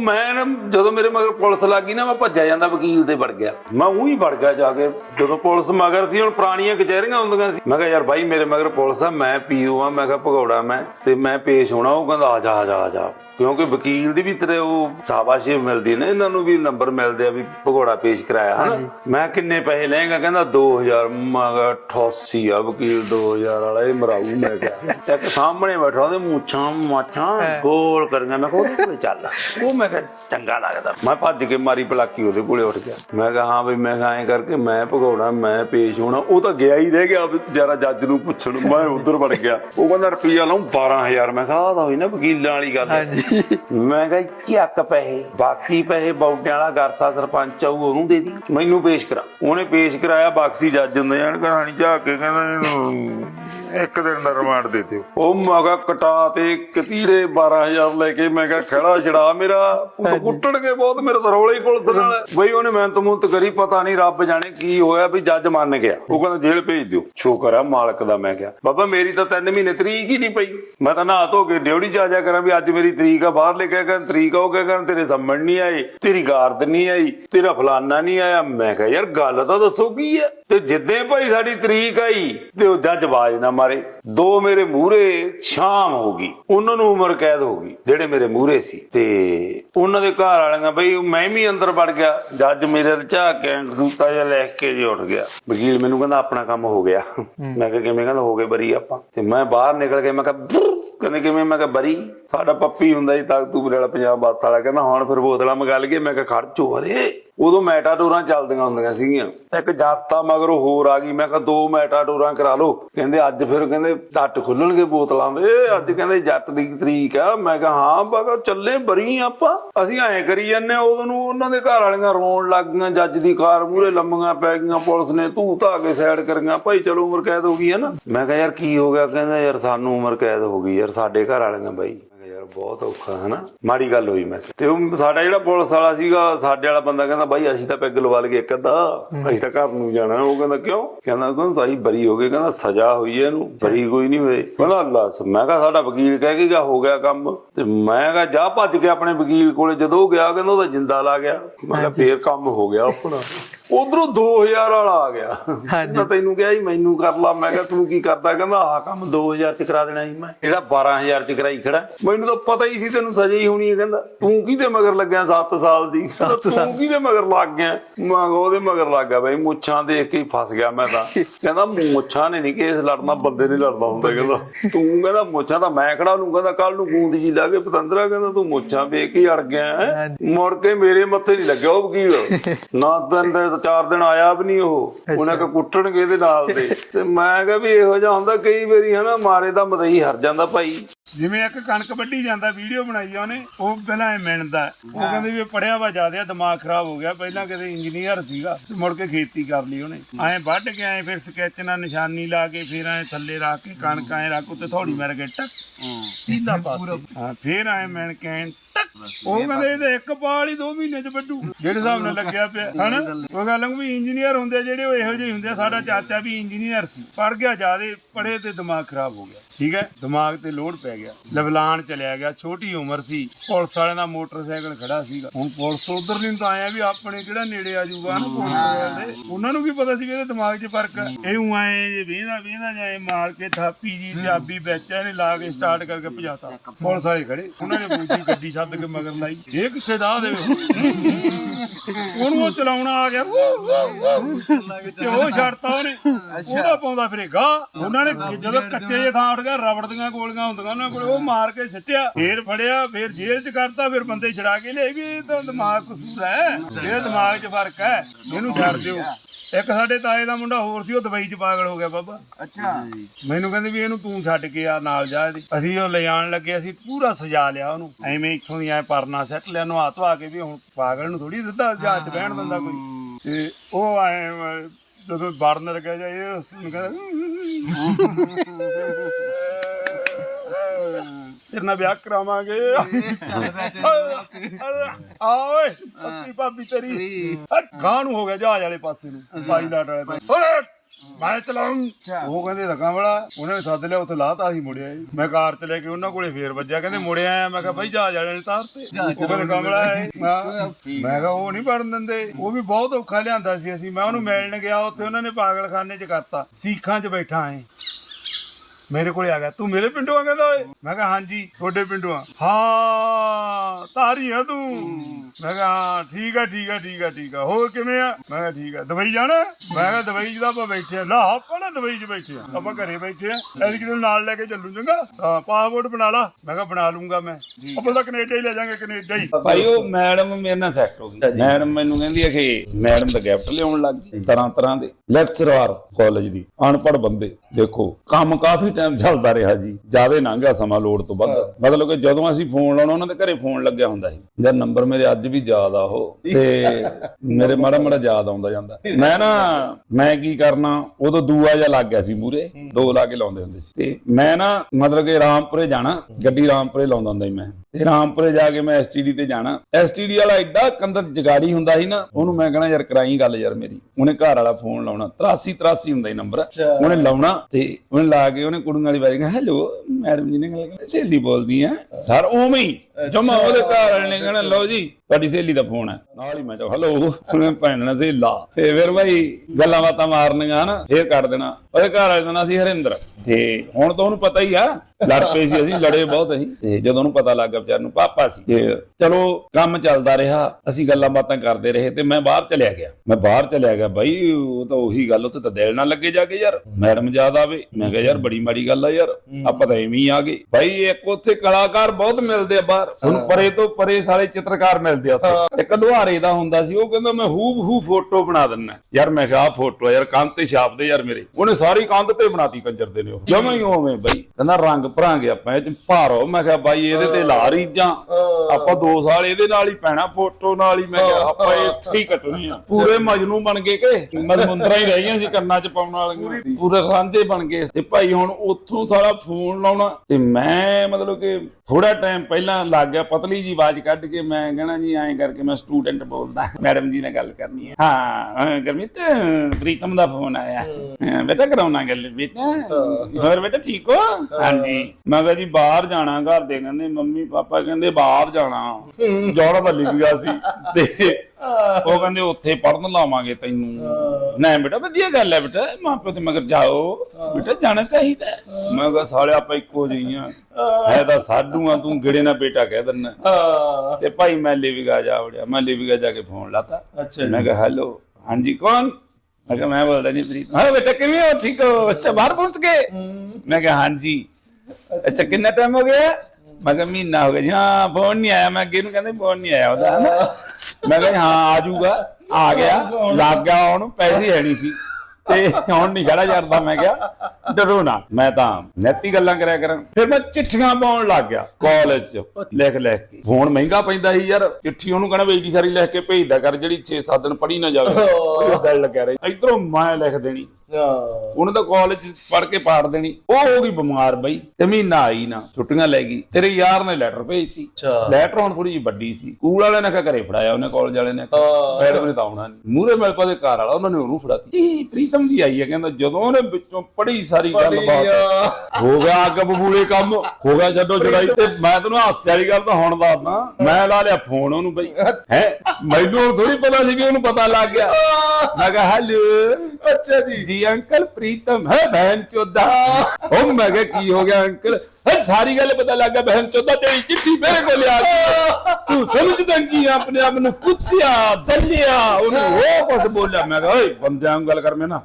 ਮੈਂ ਨਾ ਜਦੋਂ ਮੇਰੇ ਮਗਰ ਪੁਲਿਸ ਲੱਗ ਗਈ ਨਾ, ਮੈਂ ਭੱਜਿਆ ਜਾਂਦਾ, ਵਕੀਲ ਤੇ ਵੜ ਗਿਆ। ਮੈਂ ਉਹੀ ਵੜ ਗਿਆ ਜਾ ਕੇ, ਜਦੋਂ ਪੁਲਿਸ ਮਗਰ ਸੀ, ਹੁਣ ਪੁਰਾਣੀਆਂ ਕਚਹਿਰੀਆਂ ਹੁੰਦੀਆਂ ਸੀ। ਮੈਂ ਕਿਹਾ, ਯਾਰ ਬਾਈ, ਮੇਰੇ ਮਗਰ ਪੁਲਿਸ ਆ, ਮੈਂ ਪੀਓ ਆ। ਮੈਂ ਕਿਹਾ, ਭਗੌੜਾ ਮੈਂ ਤੇ ਮੈਂ ਪੇਸ਼ ਹੋਣਾ। ਉਹ ਕਹਿੰਦਾ, ਆ ਜਾ ਆ ਜਾ ਆ ਜਾ। ਕਿਉਂਕਿ ਵਕੀਲ ਦੀ ਵੀ ਤੇਰੇ ਉਹ ਸ਼ਾਬਾਸ਼ੀ ਮਿਲਦੀ ਨੇ ਇਹਨਾਂ ਨੂੰ ਵੀ ਨੰਬਰ ਮਿਲਦੇ ਆ ਵੀ ਭਗੌੜਾ ਪੇਸ਼ ਕਰਾਇਆ ਹਨਾ? ਮੈਂ ਕਿੰਨੇ ਪੈਸੇ ਲਏਗਾ? ਕਹਿੰਦਾ 2000 ਮਗਾ 88 ਆ ਵਕੀਲ 2000 ਵਾਲਾ ਇਹ ਮਰਾਊ ਮੈਂ ਕਿਹਾ। ਇੱਕ ਸਾਹਮਣੇ ਬੈਠਾ ਉਹਦੇ ਮੂਛਾਂ ਮਾਛਾਂ ਗੋਲ ਕਰੀਆਂ। ਮੈਂ ਕਿਹਾ ਉਹਦੇ ਕੋਲੇ ਚੱਲ। ਉਹ ਮੈਂ ਕਿਹਾ ਚੰਗਾ ਲੱਗਦਾ। ਮੈਂ ਭੱਜ ਕੇ ਮਾਰੀ ਪਲਾਕੀ ਉਹਦੇ ਕੋਲੇ ਉੱਠ ਗਿਆ। ਮੈਂ ਕਿਹਾ ਹਾਂ ਵੀ ਮੈਂ ਕਿਹਾ ਐਂ ਕਰਕੇ ਮੈਂ ਭਗੌੜਾ ਮੈਂ ਪੇਸ਼ ਹੋਣਾ। ਉਹ ਤਾਂ ਗਿਆ ਹੀ ਰਹਿ ਗਿਆ ਜਰਾ ਜੱਜ ਨੂੰ ਪੁੱਛਣ। ਮੈਂ ਉਧਰ ਵੜ ਗਿਆ। ਉਹ ਕਹਿੰਦਾ ਰੁਪਈਆ ਲਾਉਂ 12000 ਮੈਂ ਕਿਹਾ ਆਹ ਤਾਂ ਹੋਈ ਨਾ ਵਕੀਲਾਂ ਵਾਲੀ ਗੱਲ। ਹਾਂਜੀ। ਮੈਂ ਕਿਹਾ ਚੱਕ ਪੈਸੇ, ਬਾਕੀ ਪੈਸੇ ਬੌਟਿਆਂ ਵਾਲਾ ਗਰਸਾ ਸਰਪੰਚ ਆਊ, ਉਹਨੂੰ ਦੇ ਦੀ। ਮੈਨੂੰ ਪੇਸ਼ ਕਰਾ। ਉਹਨੇ ਪੇਸ਼ ਕਰਾਇਆ, ਬਾਕਸੀ ਜੱਜ ਹੁੰਦੇ ਜਾਣ, ਕਹਾਣੀ ਝਾਕ ਕੇ ਕਹਿੰਦਾ ਇੱਕ ਦਿਨ ਦਾ ਰਿਮਾਂਡ ਦੇ ਦਿਓ। ਉਹ ਮੈਂ ਕਿਹਾ ਕਟਾ ਤੇ ਕਤੀਰੇ 12000 ਲੈ ਕੇ ਮੈਂ ਕਿਹਾ ਖੜਾ ਛੜਾ ਮੇਰਾ। ਉਹ ਤਾਂ ਕੁੱਟਣਗੇ ਬਹੁਤ ਮੇਰੇ ਤਾਂ ਰੌਲੇ ਹੀ ਪੁਲਿਸ ਨਾਲ। ਬਈ ਉਹਨੇ ਮਿਹਨਤ ਮੁਹਨਤ ਕਰੀ ਪਤਾ ਨਹੀਂ ਰੱਬ ਜਾਣੇ ਕੀ ਹੋਇਆ ਵੀ ਜੱਜ ਮੰਨ ਗਿਆ। ਉਹ ਕਹਿੰਦਾ ਜੇਲ੍ਹ ਭੇਜ ਦਿਓ। ਸ਼ੁਕਰ ਆ ਮਾਲਕ ਦਾ ਮੈਂ ਕਿਹਾ। ਬਾਬਾ ਮੇਰੀ ਤਾਂ 3 ਮਹੀਨੇ ਤਰੀਕ ਹੀ ਨਹੀਂ ਪਈ। ਮੈਂ ਤਾਂ ਨਹਾ ਧੋ ਕੇ ਡਿਊਟੀ ਆ ਜਾ ਕਰਾਂ ਵੀ ਅੱਜ ਮੇਰੀ ਤਰੀਕ ਆ ਬਾਹਰ ਲੈ ਕੇ ਕਹਿੰਦਾ ਤਰੀਕ ਆ ਉਹ ਕਹਿ ਕਹਿੰਦਾ ਤੇਰੇ ਸੰਮਣ ਨਹੀਂ ਆਏ ਤੇਰੀ ਗਾਰਦ ਨਹੀਂ ਆਈ ਤੇਰਾ ਫਲਾਨਾ ਨਹੀਂ ਆਇਆ। ਮੈਂ ਕਿਹਾ ਯਾਰ ਗੱਲ ਤਾਂ ਦੱਸੋ ਕੀ ਹੈ ਤੇ ਜਿੱਦੇ ਭਾਈ ਸਾਡੀ ਤਰੀਕ ਆਈ ਤੇ ਉਹ ਜੱਜ ਬਾਜ ਨਾ ਮਾਰੇ। ਦੋ ਮੇਰੇ ਮੂਹਰੇ ਸ਼ਾਮ ਹੋ ਗਈ। ਉਹਨਾਂ ਨੂੰ ਉਮਰ ਕੈਦ ਹੋ ਗਈ ਜਿਹੜੇ ਮੇਰੇ ਮੂਹਰੇ ਸੀ। ਤੇ ਉਹਨਾਂ ਦੇ ਘਰ ਵਾਲਿਆਂ ਬਈ ਮੈਂ ਵੀ ਅੰਦਰ ਵੜ ਗਿਆ। ਜੱਜ ਮੇਰੇ ਰਚਾ ਕੇ ਸੂਤਾ ਜਿਹਾ ਲੈ ਕੇ ਜੀ ਉੱਠ ਗਿਆ। ਵਕੀਲ ਮੈਨੂੰ ਕਹਿੰਦਾ ਆਪਣਾ ਕੰਮ ਹੋ ਗਿਆ। ਮੈਂ ਕਿਹਾ ਕਿਵੇਂ? ਕਹਿੰਦਾ ਹੋ ਗਏ ਬਰੀ ਆਪਾਂ। ਤੇ ਮੈਂ ਬਾਹਰ ਨਿਕਲ ਕੇ ਮੈਂ ਕਿਹਾ। ਕਹਿੰਦੇ ਕਿਵੇਂ? ਮੈਂ ਕਿਹਾ ਬਰੀ ਸਾਡਾ ਪੱਪੀ ਹੁੰਦਾ ਜੀ ਤਖਤ ਤੂੰ ਵਾਲਾ ਪੰਜਾਬ ਬੱਸ ਵਾਲਾ। ਕਹਿੰਦਾ ਹੁਣ ਫਿਰ ਬੋਤਲਾਂ ਮੰਗਾ ਲਈਏ। ਮੈਂ ਕਿਹਾ ਖੜ ਚੋ ਉਦੋਂ ਮੈਟਾਡੋਰਾਂ ਚੱਲਦੀਆਂ ਹੁੰਦੀਆਂ ਸੀਗੀਆਂ। ਇੱਕ ਜਾਤਾ ਮਗਰੋਂ ਹੋਰ ਆ ਗਈ। ਮੈਂ ਕਿਹਾ, ਦੋ ਮੈਟਾਡੋਰਾਂ ਕਰਾ ਲਓ। ਕਹਿੰਦੇ, ਅੱਜ ਫਿਰ ਕਹਿੰਦੇ ਟੱਟ ਖੁੱਲਣਗੇ ਬੋਤਲਾਂ ਦੇ। ਅੱਜ ਕਹਿੰਦੇ, ਜੱਟ ਦੀ ਤਰੀਕ ਆ। ਮੈਂ ਕਿਹਾ, ਹਾਂ ਬਗਾ ਚੱਲੇ ਬਰੀ ਆਪਾਂ। ਅਸੀਂ ਐਂ ਕਰੀ ਜਾਂਦੇ ਆ ਉਦੋਂ ਨੂੰ ਉਹਨਾਂ ਦੇ ਘਰ ਵਾਲੀਆਂ ਰੋਣ ਲੱਗ ਗਈਆਂ। ਜੱਜ ਦੀ ਕਾਰ ਮੂਹਰੇ ਲੰਮੀਆਂ ਪੈ ਗਈਆਂ। ਪੁਲਿਸ ਨੇ ਧੂ ਧਾ ਕੇ ਸਾਈਡ ਕਰੀਆਂ। ਭਾਈ, ਚਲੋ, ਉਮਰ ਕੈਦ ਹੋ ਗਈ ਹੈ ਨਾ। ਮੈਂ ਕਿਹਾ, ਯਾਰ, ਕੀ ਹੋ ਗਿਆ? ਕਹਿੰਦਾ, ਯਾਰ, ਸਾਨੂੰ ਉਮਰ ਕੈਦ ਹੋ ਗਈ। ਯਾਰ, ਸਾਡੇ ਘਰ ਵਾਲੀਆਂ, ਬਾਈ। ਯਾਰ ਬਹੁਤ ਔਖਾ ਹੈ ਨਾ ਮਾੜੀ ਗੱਲ ਹੋਈ ਮੈਂ। ਤੇ ਉਹ ਸਾਡਾ ਜਿਹੜਾ ਪੁਲਿਸ ਵਾਲਾ ਸੀਗਾ ਸਾਡੇ ਵਾਲਾ ਬੰਦਾ ਕਹਿੰਦਾ ਬਾਈ ਅਸੀਂ ਤਾਂ ਪੈਗ ਲਵਾ ਲਈਏ ਇੱਕ ਅੱਧਾ। ਅਸੀਂ ਤਾਂ ਘਰ ਨੂੰ ਜਾਣਾ ਉਹ ਕਹਿੰਦਾ ਕਿਉਂ? ਕਹਿੰਦਾ ਕਹਿੰਦਾ ਸਾਈ ਬਰੀ ਹੋ ਗਏ ਕਹਿੰਦਾ ਸਜ਼ਾ ਹੋਈ ਹੈ ਇਹਨੂੰ ਬਰੀ ਕੋਈ ਨਹੀਂ ਹੋਏ ਕਹਿੰਦਾ ਅੱਲਾ ਮੈਂ ਕਿਹਾ ਸਾਡਾ ਵਕੀਲ ਕਹਿ ਕੇ ਗਿਆ ਹੋ ਗਿਆ ਕੰਮ। ਤੇ ਮੈਂ ਕਿਹਾ ਜਾ ਭੱਜ ਕੇ ਆਪਣੇ ਵਕੀਲ ਕੋਲੇ ਜਦੋਂ ਉਹ ਗਿਆ ਕਹਿੰਦਾ ਉਹਦਾ ਜਿੰਦਾ ਲਾ ਗਿਆ। ਮੈਂ ਕਿਹਾ ਫੇਰ ਕੰਮ ਹੋ ਗਿਆ ਆਪਣਾ। ਉਧਰੋਂ 2000 ਵਾਲਾ ਆ ਗਿਆ। ਤਾਂ ਤੈਨੂੰ ਕਿਹਾ ਜੀ ਮੈਨੂੰ ਕਰ ਲਾ। ਮੈਂ ਕਿਹਾ ਤੂੰ ਕੀ ਕਰਦਾ? ਕਹਿੰਦਾ ਆਹ ਕੰਮ 2000 ਚ ਕਰਾ ਦੇਣਾ ਜੀ ਮੈਂ। ਜਿਹੜਾ 12000 ਚ ਕਰਾਈ ਖੜਾ। ਮੈਨੂੰ ਤਾਂ ਪਤਾ ਹੀ ਸੀ ਤੈਨੂੰ ਸਜ਼ਾ ਹੀ ਹੋਣੀ ਹੈ ਕਹਿੰਦਾ। ਤੂੰ ਕਿਹਦੇ ਮਗਰ ਲੱਗਿਆ 7 ਸਾਲ ਦੀ? ਤੂੰ ਕਿਹਦੇ ਮਗਰ ਲੱਗ ਗਿਆ? ਮੈਂ ਉਹਦੇ ਮਗਰ ਲੱਗ ਗਿਆ ਬਈ ਮੁੱਛਾਂ ਦੇਖ ਕੇ ਹੀ ਫਸ ਗਿਆ ਮੈਂ ਤਾਂ। ਕਹਿੰਦਾ ਮੁੱਛਾਂ ਨੇ ਨਹੀਂ ਕੇਸ ਲੜਨਾ ਬੰਦੇ ਨੇ ਲੜਨਾ ਹੁੰਦਾ ਕਹਿੰਦਾ। ਤੂੰ ਕਹਿੰਦਾ ਮੁੱਛਾਂ ਤਾਂ ਮੈਂ ਖੜਾ ਨੂੰ ਕਹਿੰਦਾ ਕੱਲ ਨੂੰ ਗੂੰਦ ਜੀ ਲਾ ਕੇ ਪਤੰਦਰਾ ਕਹਿੰਦਾ ਤੂੰ ਮੁੱਛਾਂ ਵੇਖ ਕੇ ਅੜ ਗਿਆ। ਮੁੜ ਕੇ ਮੇਰੇ ਮੱਥੇ ਨਹੀਂ ਲੱਗਿਆ ਉਹ ਵਕੀਲ ਨਾ ਦਿਨ ਦੇ ਚਾਰ ਦਿਨ ਆਇਆ ਵੀ ਨਹੀਂ ਉਹ। ਉਹਨੇ ਕਿ ਕੁੱਟਣਗੇ ਇਹਦੇ ਨਾਲ ਦੇ ਤੇ ਮੈਂ ਕਿਹਾ ਵੀ ਇਹੋ ਜਿਹਾ ਹੁੰਦਾ ਕਈ ਵਾਰੀ ਹਨਾ ਮਾਰੇ ਦਾ ਮਦਈ ਹਰ ਜਾਂਦਾ ਭਾਈ। ਜਿਵੇਂ ਇੱਕ ਕਣਕ ਵੱਢੀ ਜਾਂਦਾ ਵੀਡੀਓ ਬਣਾਈ ਆ ਉਹਨੇ ਉਹ ਪਹਿਲਾਂ ਐ ਮਿਣਦਾ। ਉਹ ਕਹਿੰਦੇ ਵੀ ਪੜਿਆ ਵਾ ਜ਼ਿਆਦਾ ਦਿਮਾਗ ਖਰਾਬ ਹੋ ਗਿਆ। ਪਹਿਲਾਂ ਕਿਤੇ ਇੰਜੀਨੀਅਰ ਸੀਗਾ ਤੇ ਮੁੜ ਕੇ ਖੇਤੀ ਕਰ ਲਈ ਉਹਨੇ। ਐ ਵੱਢ ਕੇ ਆਏ ਫਿਰ ਸਕੈਚ ਨਾਲ ਨਿਸ਼ਾਨੀ ਲਾ ਕੇ ਫਿਰ ਐ ਥੱਲੇ ਰੱਖ ਕੇ ਕਣਕ ਐ ਰੱਖ ਉੱਤੇ ਥੋੜੀ ਮਾਰ ਕੇ ਟਕ ਸਿੱਧਾ ਪਾਸੇ ਹਾਂ ਫਿਰ ਐ ਮਿਣ ਕੇ ਐਂ ਟਕ ਉਹ ਕਹਿੰਦੇ ਇਹਦੇ ਇੱਕ ਪਾਲ ਹੀ 2 ਮਹੀਨੇ ਚ ਵੱਢੂ। ਜਿਹੜੇ ਹਿਸਾਬ ਨਾਲ ਲੱਗਿਆ ਪਿਆ, ਹਨਾ? ਉਹ ਗੱਲ ਨੂੰ ਵੀ ਇੰਜੀਨੀਅਰ ਹੁੰਦੇ ਜਿਹੜੇ ਉਹ ਇਹੋ ਜਿਹੇ ਹੁੰਦੇ ਸਾਡਾ ਚਾਚਾ ਵੀ ਇੰਜੀਨੀਅਰ ਸੀ। ਪੜ ਗਿਆ ਜਿਆਦੇ ਪੜੇ ਤੇ ਦਿਮਾਗ ਖਰਾਬ ਹੋ ਗਿਆ। ਠੀਕ ਹੈ? ਦਿਮਾਗ ਤੇ ਲੋਡ ਪੈ ਗਿਆ। ਲਵਲਾਨ ਚਲਿਆ ਗਿਆ। ਛੋਟੀ ਉਮਰ ਸੀ। ਪੁਲਿਸ ਵਾਲਿਆਂ ਦਾ ਮੋਟਰਸਾਈਕਲ ਖੜਾ ਸੀਗਾ। ਹੁਣ ਪੁਲਿਸ ਉਧਰ ਨਹੀਂ ਤਾਂ ਆਇਆ ਵੀ ਆਪਣੇ ਕਿਹੜਾ ਨੇੜੇ ਆ ਜਾਊਗਾ ਉਹਨਾਂ ਨੂੰ ਵੀ ਪਤਾ ਸੀ ਵੀ ਇਹਦੇ ਦਿਮਾਗ 'ਚ ਫ਼ਰਕ ਹੈ। ਇਹ ਉਂ ਆਏ ਜੇ ਵੇਂਦਾ ਵੇਂਦਾ ਜਾਏ ਮਾਰ ਕੇ ਥਾਪੀ ਜੀ, ਚਾਬੀ ਵਿੱਚ ਇਹਨੇ ਲਾ ਕੇ ਸਟਾਰਟ ਕਰਕੇ ਭਜਾਤਾ। ਪੁਲਿਸ ਵਾਲੇ ਖੜੇ। ਉਹਨਾਂ ਨੇ ਪੂਜੀ ਗੱਡੀ ਛੱਡ ਕੇ ਮਗਰ ਲਾਈ। ਇਹ ਕਿੱਥੇ ਦਾ ਦੇਵੇ ਉਹਨੂੰ ਉਹ ਚਲਾਉਣਾ ਆ ਗਿਆ। ਤੇ ਉਹ ਛੱਡਤਾ ਉਹਨੇ। ਉਹਦਾ ਪਾਉਂਦਾ ਫਿਰੇ ਗਾ ਉਹਨਾਂ ਨੇ ਜਦੋਂ ਕੱਚੇ ਜੇ ਥਾਂ ਉੱਠ ਗਿਆ ਰਬੜ ਦੀਆਂ ਗੋਲੀਆਂ ਹੁੰਦੀਆਂ ਉਹਨਾਂ ਕੋਲ ਉਹ ਮਾਰ ਕੇ ਸਿੱਟਿਆ। ਫੇਰ ਫੜਿਆ ਫੇਰ ਜੇਲ੍ਹ 'ਚ ਕਰਤਾ ਫਿਰ ਬੰਦੇ ਛੜਾ ਕੇ ਵੀ ਇਹ ਤਾਂ ਦਿਮਾਗ ਕਸੂਰ ਹੈ। ਇਹ ਦਿਮਾਗ 'ਚ ਫ਼ਰਕ ਹੈ। ਇਹਨੂੰ ਛੱਡ ਦਿਓ। ਇੱਕ ਸਾਡੇ ਤਾਏ ਦਾ ਮੁੰਡਾ ਹੋਰ ਸੀ ਉਹ ਦੁਬਈ 'ਚ ਪਾਗਲ ਹੋ ਗਿਆ ਬਾਬਾ। ਅੱਛਾ। ਮੈਨੂੰ ਕਹਿੰਦੇ ਵੀ ਇਹਨੂੰ ਤੂੰ ਛੱਡ ਕੇ ਆ ਨਾਲ ਜਾ ਇਹਦੇ। ਅਸੀਂ ਉਹ ਲੈ ਜਾਣ ਲੱਗੇ ਅਸੀਂ ਪੂਰਾ ਸਜਾ ਲਿਆ ਉਹਨੂੰ। ਐਵੇਂ ਇੱਥੋਂ ਦੀ ਐ ਪਰਨਾ ਸੈੱਟ ਲਿਆ ਨਵਾ ਧਵਾ ਕੇ ਵੀ ਹੁਣ ਪਾਗਲ ਨੂੰ ਥੋੜੀ ਦਿੱਤਾ ਜਹਾਜ਼ 'ਚ ਬਹਿਣ ਦਿੰਦਾ ਕੋਈ। ਤੇ ਉਹ ਐ ਜਦੋਂ ਵੜਨ ਲੱਗਾ ਜਾ ਇਹ ਉਸਨੂੰ ਤੇਰੇ ਨਾਲ ਵਿਆਹ ਕਰਾਵਾਂਗੇ। ਆ ਓਏ ਅੱਤੀ ਭਾਬੀ ਤੇਰੀ। ਗਾਂ ਨੂੰ ਹੋ ਗਿਆ ਜਹਾਜ਼ ਵਾਲੇ ਪਾਸੇ ਨੂੰ ਪਾਇਲਟ ਵਾਲੇ ਪਾਸੇ। ਓਏ ਮੈਂ ਚਲਾਉਂ। ਉਹ ਕਹਿੰਦੇ ਲਗਾ ਵਾਲਾ ਉਹਨੇ ਸੱਦ ਲਿਆ ਉੱਥੇ ਲਾਤਾ ਸੀ ਮੁੜਿਆ ਜੀ। ਮੈਂ ਕਾਰ ਚ ਲੈ ਕੇ ਉਹਨਾਂ ਕੋਲੇ ਫੇਰ ਵੱਜਿਆ ਕਹਿੰਦੇ ਮੁੜਿਆ ਆਇਆ ਮੈਂ ਕਿਹਾ ਬਾਈ ਜਹਾਜ਼ ਵਾਲੇ ਨੇ ਤਾਰ ਤੇ। ਉਹ ਕਹਿੰਦੇ ਕਮਲਾ ਹੈ। ਮੈਂ ਮੈਂ ਕਿਹਾ ਉਹ ਨਹੀਂ ਪੜਨ ਦਿੰਦੇ। ਉਹ ਵੀ ਬਹੁਤ ਔਖਾ ਲਿਆਂਦਾ ਸੀ ਅਸੀਂ। ਮੈਂ ਉਹਨੂੰ ਮਿਲਣ ਗਿਆ ਉੱਥੇ ਉਹਨਾਂ ਨੇ ਪਾਗਲਖਾਨੇ ਚ ਕਰਤਾ। ਸੀਖਾਂ ਚ ਬੈਠਾ ਐ। ਮੇਰੇ ਕੋਲੇ ਆ ਗਿਆ। ਤੂੰ ਮੇਰੇ ਪਿੰਡੋਂ ਆ ਕਹਿੰਦਾ ਓਏ। ਮੈਂ ਕਿਹਾ, ਹਾਂਜੀ, ਤੁਹਾਡੇ ਪਿੰਡੋਂ ਆ। ਹਾਂ ਤਾਰੀ ਆ ਤੂੰ। ਮੈਂ ਕਿਹਾ ਹਾਂ ਠੀਕ ਆ ਠੀਕ ਆ ਠੀਕ ਆ ਠੀਕ ਆ। ਹੋਰ ਕਿਵੇਂ ਆ? ਮੈਂ ਕਿਹਾ ਠੀਕ ਆ। ਦਵਾਈ ਜਾਣਾ? ਮੈਂ ਕਿਹਾ ਦਵਾਈ ਦਾ ਆਪਾਂ ਬੈਠੇ ਆ। ਲਾ ਆਪਾਂ ਨਾ ਦਵਾਈ 'ਚ ਬੈਠੇ ਆ। ਆਪਾਂ ਘਰੇ ਬੈਠੇ ਆ। ਐਤਕੀ ਨੂੰ ਨਾਲ ਲੈ ਕੇ ਚੱਲੂ ਚੰਗਾ? ਹਾਂ ਪਾਸਪੋਰਟ ਬਣਾ ਲਾ। ਮੈਂ ਕਿਹਾ ਬਣਾ ਲੂੰਗਾ ਮੈਂ। ਆਪਾਂ ਤਾਂ ਕੈਨੇਡਾ ਹੀ ਲੈ ਜਾਾਂਗੇ ਕੈਨੇਡਾ ਹੀ। ਭਾਈ ਉਹ ਮੈਡਮ ਮੇਰੇ ਨਾਲ ਸੈੱਟ ਹੋ ਗਈ। ਮੈਡਮ ਮੈਨੂੰ ਕਹਿੰਦੀ ਹੈ ਕਿ ਮੈਡਮ ਦਾ ਗਿਫਟ ਲਿਆਉਣ ਲੱਗ ਗਈ। ਤਰ੍ਹਾਂ ਤਰ੍ਹਾਂ ਦੇ। ਲੈਕਚਰਰ ਕਾਲਜ ਦੀ। ਅਨਪੜ੍ਹ ਬੰਦੇ। ਦੇਖੋ ਕੰਮ ਕਾਫੀ ਟਾਈਮ ਚੱਲਦਾ ਰਿਹਾ ਜੀ। ਜਿਆਦੇ ਲੰਘਿਆ ਸਮਾਂ ਲੋੜ ਤੋਂ ਵੱਧ। ਮਤਲਬ ਕਿ ਜਦੋਂ ਅਸੀਂ ਫੋਨ ਲਾਉਣਾ ਉਹਨਾਂ ਦੇ ਘਰੇ ਫੋਨ ਲੱਗਿਆ ਹੁੰਦਾ ਸੀ। ਜਦ ਨੰਬਰ ਮੇਰੇ ਅੱਜ ਵੀ ਯਾਦ ਆ ਉਹ। ਤੇ ਮੇਰੇ ਮਾੜਾ ਮਾੜਾ ਯਾਦ ਆਉਂਦਾ ਜਾਂਦਾ। ਮੈਂ ਨਾ ਮੈਂ ਕੀ ਕਰਨਾ ਉਦੋਂ ਦੂਆ ਜਿਹਾ ਲੱਗ ਗਿਆ ਸੀ ਮੂਰੇ ਦੋ ਲਾ ਕੇ ਲਾਉਂਦੇ ਹੁੰਦੇ ਸੀ। ਤੇ ਮੈਂ ਨਾ ਮਤਲਬ ਕਿ ਰਾਮਪੁਰੇ ਜਾਣਾ ਗੱਡੀ ਰਾਮਪੁਰੇ ਲਾਉਂਦਾ ਹੁੰਦਾ ਸੀ ਮੈਂ। ਤੇ ਰਾਮਪੁਰੇ ਜਾ ਕੇ ਮੈਂ ਐਸਟੀਡੀ ਤੇ ਜਾਣਾ। ਐਸਟੀਡੀ ਵਾਲਾ ਐਡਾ ਕੰਦਰ ਜਗਾੜੀ ਹੁੰਦਾ ਸੀ ਨਾ ਉਹਨੂੰ ਮੈਂ ਕਹਣਾ ਯਾਰ ਕਰਾਈ ਗੱਲ ਯਾਰ ਮੇਰੀ। ਉਹਨੇ ਘਰ ਵਾਲਾ ਫੋਨ ਲਾਉਣਾ। 83 83 ਹੁੰਦਾ ਸੀ ਨੰਬਰ ਉਹਨੇ ਲਾਉਣਾ ਤੇ ਉਹਨੇ ਲਾ ਕੇ ਉਹਨੇ ਕੁੜੀਆਂ ਵਾਲੀ ਵਾਰੀ ਕਹਾ ਹੈਲੋ ਮੈਡਮ ਜੀ ਨੇ ਗੱਲ ਕੀਤੀ ਸਹੇਲੀ ਬੋਲਦੀ ਆ ਸਰ ਉਵੇਂ ਹੀ। ਜਮਾ ਉਹਦੇ ਘਰ ਵਾਲੇ ਨੇ ਕਹਣਾ ਲਓ ਜੀ ਤੁਹਾਡੀ ਸਹੇਲੀ ਦਾ ਫੋਨ ਹੈ ਨਾਲ ਹੀ ਮੈਂ ਜਾ ਹਲੋ ਉਹਨੇ ਪੈਣਾ ਸਹੇਲਾ। ਤੇ ਫਿਰ ਭਾਈ ਗੱਲਾਂ ਬਾਤਾਂ ਮਾਰਨੀਆਂ ਨਾ ਫੇਰ ਕਰ ਦੇਣਾ। ਉਹਦੇ ਘਰ ਵਾਲੇ ਦਾ ਨਾਂ ਸੀ ਹਰਿੰਦਰ। ਤੇ ਹੁਣ ਤਾਂ ਉਹਨੂੰ ਪਤਾ ਹੀ ਆ ਲੜ ਪਏ ਸੀ ਅਸੀਂ ਲੜੇ ਬਹੁਤ ਅਸੀਂ। ਤੇ ਜਦੋਂ ਉਹਨੂੰ ਪਤਾ ਲੱਗਾ ਵਿਚਾਰ ਨੂੰ ਪਾਪਾ ਸੀ। ਤੇ ਚਲੋ ਕੰਮ ਚੱਲਦਾ ਰਿਹਾ ਅਸੀਂ ਗੱਲਾਂ ਬਾਤਾਂ ਕਰਦੇ ਰਹੇ ਤੇ ਮੈਂ ਬਾਹਰ ਚਲਿਆ ਗਿਆ। ਮੈਂ ਬਾਹਰ ਚਲਿਆ ਗਿਆ ਬਾਈ ਉਹ ਤਾਂ ਉਹੀ ਗੱਲ ਉੱਥੇ ਤਾਂ ਦਿਲ ਨਾ ਲੱਗੇ ਜਾ ਕੇ ਯਾਰ। ਮੈਡਮ ਯਾਦ ਆਵੇ ਮੈਂ ਕਿਹਾ ਯਾਰ ਬੜੀ ਮਾੜੀ ਗੱਲ ਆ ਯਾਰ ਆਪਾਂ ਤਾਂ ਐਵੇਂ ਹੀ ਆ ਗਏ। ਬਾਈ ਇੱਕ ਉੱਥੇ ਕਲਾਕਾਰ ਬਹੁਤ ਮਿਲਦੇ ਆ ਬਾਹਰ। ਹੁਣ ਪਰੇ ਤੋਂ ਪਰੇ ਸਾਰੇ ਚਿੱਤਰਕਾਰ ਮਿਲਦੇ ਆ ਉੱਥੇ। ਇੱਕ ਲੁਹਾਰੇ ਦਾ ਹੁੰਦਾ ਸੀ ਉਹ ਕਹਿੰਦਾ ਮੈਂ ਹੂਬ ਹੂ ਫੋਟੋ ਬਣਾ ਦਿੰਨਾ ਯਾਰ ਮੈਂ ਕਿਹਾ ਆਹ ਫੋਟੋ ਆ ਯਾਰ ਕੰਧ ਤੇ ਛਾਪ ਦੇ ਯਾਰ ਮੇਰੇ। ਉਹਨੇ ਸਾਰੀ ਕੰਧ ਤੇ ਬਣਾਤੀ ਕੰਜਰ ਦੇ ਨੇ ਉਹ। ਜਮਾਂ ਹੀ ਉਵੇਂ ਬਾਈ। ਕਹਿੰਦਾ ਰੰਗ ਭਰਾਂਗੇ ਆਪਾਂ, ਇਹ ਚ ਭਾਰੋ ਮੈਂ ਕਿਹਾ ਬਾਈ, ਇਹਦੇ ਤੇ ਲਾ ਰੀਜਾਂ ਆਪਾਂ 2 ਸਾਲ ਇਹਦੇ ਨਾਲ ਹੀ ਪੈਣਾ ਫੋਟੋ ਨਾਲ ਹੀ ਮੈਂ ਕਿਹਾ ਆਪਾਂ ਇੱਥੇ ਹੀ ਕੱਟਣੀ ਆ। ਪੂਰੇ ਮਜਨੂ ਬਣ ਗਏ ਕਿ? ਮਜਮੁੰਦਰਾ ਹੀ ਰਹਿ ਗਈਆਂ ਸੀ ਕੰਨਾਂ 'ਚ ਪਾਉਣ ਵਾਲੀਆਂ। ਪੂਰੇ ਰਾਂਝੇ ਬਣ ਗਏ ਤੇ ਭਾਈ ਹੁਣ ਉੱਥੋਂ ਸਾਰਾ ਫੋਨ ਲਾਉਣਾ। ਤੇ ਮੈਂ ਮਤਲਬ ਕਿ ਥੋੜਾ ਟਾਈਮ ਪਹਿਲਾਂ ਲੱਗ ਗਿਆ। ਪਤਲੀ ਜੀ ਆਵਾਜ਼ ਕੱਢ ਕੇ ਮੈਂ ਕਹਿਣਾ ਜੀ ਐਂ ਕਰਕੇ ਮੈਂ ਸਟੂਡੈਂਟ ਬੋਲਦਾ। ਮੈਡਮ ਜੀ ਨਾਲ ਗੱਲ ਕਰਨੀ ਹੈ। ਹਾਂ ਗਰਮੀਤ ਪ੍ਰੀਤਮ ਦਾ ਫੋਨ ਆਇਆ। ਬੇਟਾ ਕਰਾਉਣਾ ਗੱਲ ਬੇਟਾ। ਹੋਰ ਬੇਟਾ ਠੀਕ ਹੋ? ਹਾਂਜੀ। ਮੈਂ ਕਿਹਾ ਜੀ ਬਾਹਰ ਜਾਣਾ ਘਰ ਦੇ। ਕਹਿੰਦੇ ਮੰਮੀ ਪਾਪਾ ਕਹਿੰਦੇ ਬਾਹਰ ਜਾਣਾ। ਤਾਂ ਲਿਖ ਗਿਆ ਸੀ। ਤੇ ਉਹ ਕਹਿੰਦੇ ਉੱਥੇ ਪੜਨ ਲਾਵਾਂਗੇ ਤੈਨੂੰ। ਨਾ ਬੇਟਾ ਵਧੀਆ ਗੱਲ ਹੈ ਬੇਟਾ। ਮਾਪੇ ਤੇ ਮਗਰ ਜਾਓ। ਬੇਟਾ ਜਾਣਾ ਚਾਹੀਦਾ। ਮੈਂ ਕਿਹਾ ਸਾਲੇ ਆਪਾਂ ਇੱਕੋ ਜਿਹੀਆਂ ਹੈ। ਤਾਂ ਸਾਡੂ ਆ ਤੂੰ ਗਿੜੇ ਨਾ ਬੇਟਾ ਕਹਿ ਦਿੰਨਾ ਤੇ ਭਾਈ ਮੈਂ ਲੇਵੀਗਾ ਜਾ ਵੜਿਆ। ਮੈਂ ਲੇਵੀਗਾ ਜਾ ਕੇ ਫੋਨ ਲਾਤਾ। ਮੈਂ ਕਿਹਾ ਹੈਲੋ ਹਾਂਜੀ ਕੌਣ? ਮੈਂ ਕਿਹਾ ਮੈਂ ਬੋਲਦਾ ਜੀ ਪ੍ਰੀਤ। ਹਾਂ ਬੇਟਾ ਕਿਵੇਂ ਹੋ? ਠੀਕ ਹੋ? ਅੱਛਾ ਬਾਹਰ ਪਹੁੰਚ ਗਏ? ਮੈਂ ਕਿਹਾ ਹਾਂਜੀ। ਅੱਛਾ ਕਿੰਨਾ ਟਾਈਮ ਹੋ ਗਿਆ? ਮੈਂ ਕਿਹਾ ਮਹੀਨਾ ਹੋ ਗਿਆ ਜੀ। ਹਾਂ ਫੋਨ ਨਹੀਂ ਆਇਆ। ਮੈਂ ਅੱਗੇ ਨੂੰ ਕਹਿੰਦੇ ਫੋਨ ਨਹੀਂ ਆਇਆ ਉਹਦਾ ਹਨਾ? ਮੈਂ ਕਿਹਾ ਜੀ, ਹਾਂ ਆ ਜਾਊਗਾ। ਆ ਗਿਆ। ਲੱਗ ਗਿਆ ਹੁਣ ਪੈਸੇ ਹੈ ਨਹੀਂ ਸੀ। ਤੇ ਹੁਣ ਨਹੀਂ ਖੜਾ ਜਾਂਦਾ ਮੈਂ ਕਿਹਾ ਡਰੋ ਨਾ। ਮੈਂ ਤਾਂ ਨੈਤੀ ਗੱਲਾਂ ਕਰਿਆ ਕਰਾਂ। ਫਿਰ ਮੈਂ ਚਿੱਠੀਆਂ ਪਾਉਣ ਲੱਗ ਗਿਆ ਕਾਲਜ ਚ ਲਿਖ ਲਿਖ ਕੇ। ਫੋਨ ਮਹਿੰਗਾ ਪੈਂਦਾ ਸੀ ਯਾਰ। ਚਿੱਠੀ ਉਹਨੂੰ ਕਹਿੰਦਾ ਬੇਟੀ ਸਾਰੀ ਲਿਖ ਕੇ ਭੇਜਦਾ ਕਰ ਜਿਹੜੀ 6-7 ਦਿਨ ਪੜੀ ਨਾ ਜਾਵੇ। ਉਹ ਦਿਲ ਲੱਗਿਆ ਰਹੀ। ਇਧਰੋਂ ਮੈਂ ਲਿਖ ਦੇਣੀ। ਉਹਨੇ ਤਾਂ ਕਾਲਜ ਪੜ ਕੇ ਪਾੜ ਦੇਣੀ। ਉਹ ਹੋ ਗਈ ਬਿਮਾਰ ਬਈ ਤੇ ਮਹੀਨਾ ਆਈ ਨਾ ਛੁੱਟੀਆਂ ਲੈ ਗਈ। ਤੇਰੇ ਯਾਰ ਨੇ ਲੈਟਰ ਭੇਜਤੀ। ਅੱਛਾ। ਲੈਟਰ ਹੁਣ ਥੋੜੀ ਜਿਹੀ ਵੱਡੀ ਸੀ। ਸਕੂਲ ਵਾਲਿਆਂ ਨੇ ਕਿਹਾ ਘਰੇ ਫੜਾਇਆ ਉਹਨੇ ਕਾਲਜ ਵਾਲੇ ਨੇ ਮੈਡਮ ਨੇ ਤਾਂ ਆਉਣਾ ਨਹੀਂ। ਮੂਰੇ ਮਿਲ ਪਾ ਦੇ ਘਰ ਵਾਲਾ ਉਹਨਾਂ ਨੇ ਉਹਨੂੰ ਫੜਾਤੀ। ਜੀ ਪ੍ਰੀਤਮ ਦੀ ਆਈ ਹੈ ਕਹਿੰਦਾ ਜਦੋਂ ਉਹਨੇ ਵਿੱਚੋਂ ਪੜੀ ਸਾਰੀ ਗੱਲਬਾਤ ਹੋ ਗਿਆ ਅੱਗ ਬਬੂਲੇ ਕੰਮ ਹੋ ਗਿਆ ਛੱਡੋ ਛੜਾਈ ਤੇ ਮੈਂ ਤੈਨੂੰ ਹਾਸੇ ਵਾਲੀ ਗੱਲ ਤਾਂ ਹੁਣ ਦੱਸਦਾ। ਮੈਂ ਲਾ ਲਿਆ ਫੋਨ ਉਹਨੂੰ ਬਈ। ਹੈ? ਮੈਨੂੰ ਥੋੜੀ ਪਤਾ ਸੀ ਵੀ ਉਹਨੂੰ ਪਤਾ ਲੱਗ ਗਿਆ। ਮੈਂ ਕਿਹਾ ਹੈਲੋ? ਅੱਛਾ ਜੀ। ਜੀ ਅੰਕਲ ਪ੍ਰੀਤਮ ਹੈ ਬਹਿਨ ਚੋਦਾ। ਉਹ ਮੈਂ ਕਿਹਾ ਕੀ ਹੋ ਗਿਆ ਅੰਕਲ? ਸਾਰੀ ਪਤਾ ਲੱਗ ਗਿਆ ਬਹਿਨ ਚੋਦਾ ਤੇਰੀ ਚਿੱਠੀ ਮੇਰੇ ਕੋਲ ਆ ਗਈ। ਤੂੰ ਸਮਝਦਾ ਕੀ ਆ ਆਪਣੇ ਆਪ ਨੂੰ ਕੁੱਤਿਆ ਦੱਲਿਆ ਉਹਨੂੰ ਉਹ ਕੁਝ ਬੋਲਿਆ। ਮੈਂ ਕਿਹਾ ਓਏ ਬੰਦਿਆਂ ਨੂੰ ਗੱਲ ਕਰ ਮੈਂ ਨਾ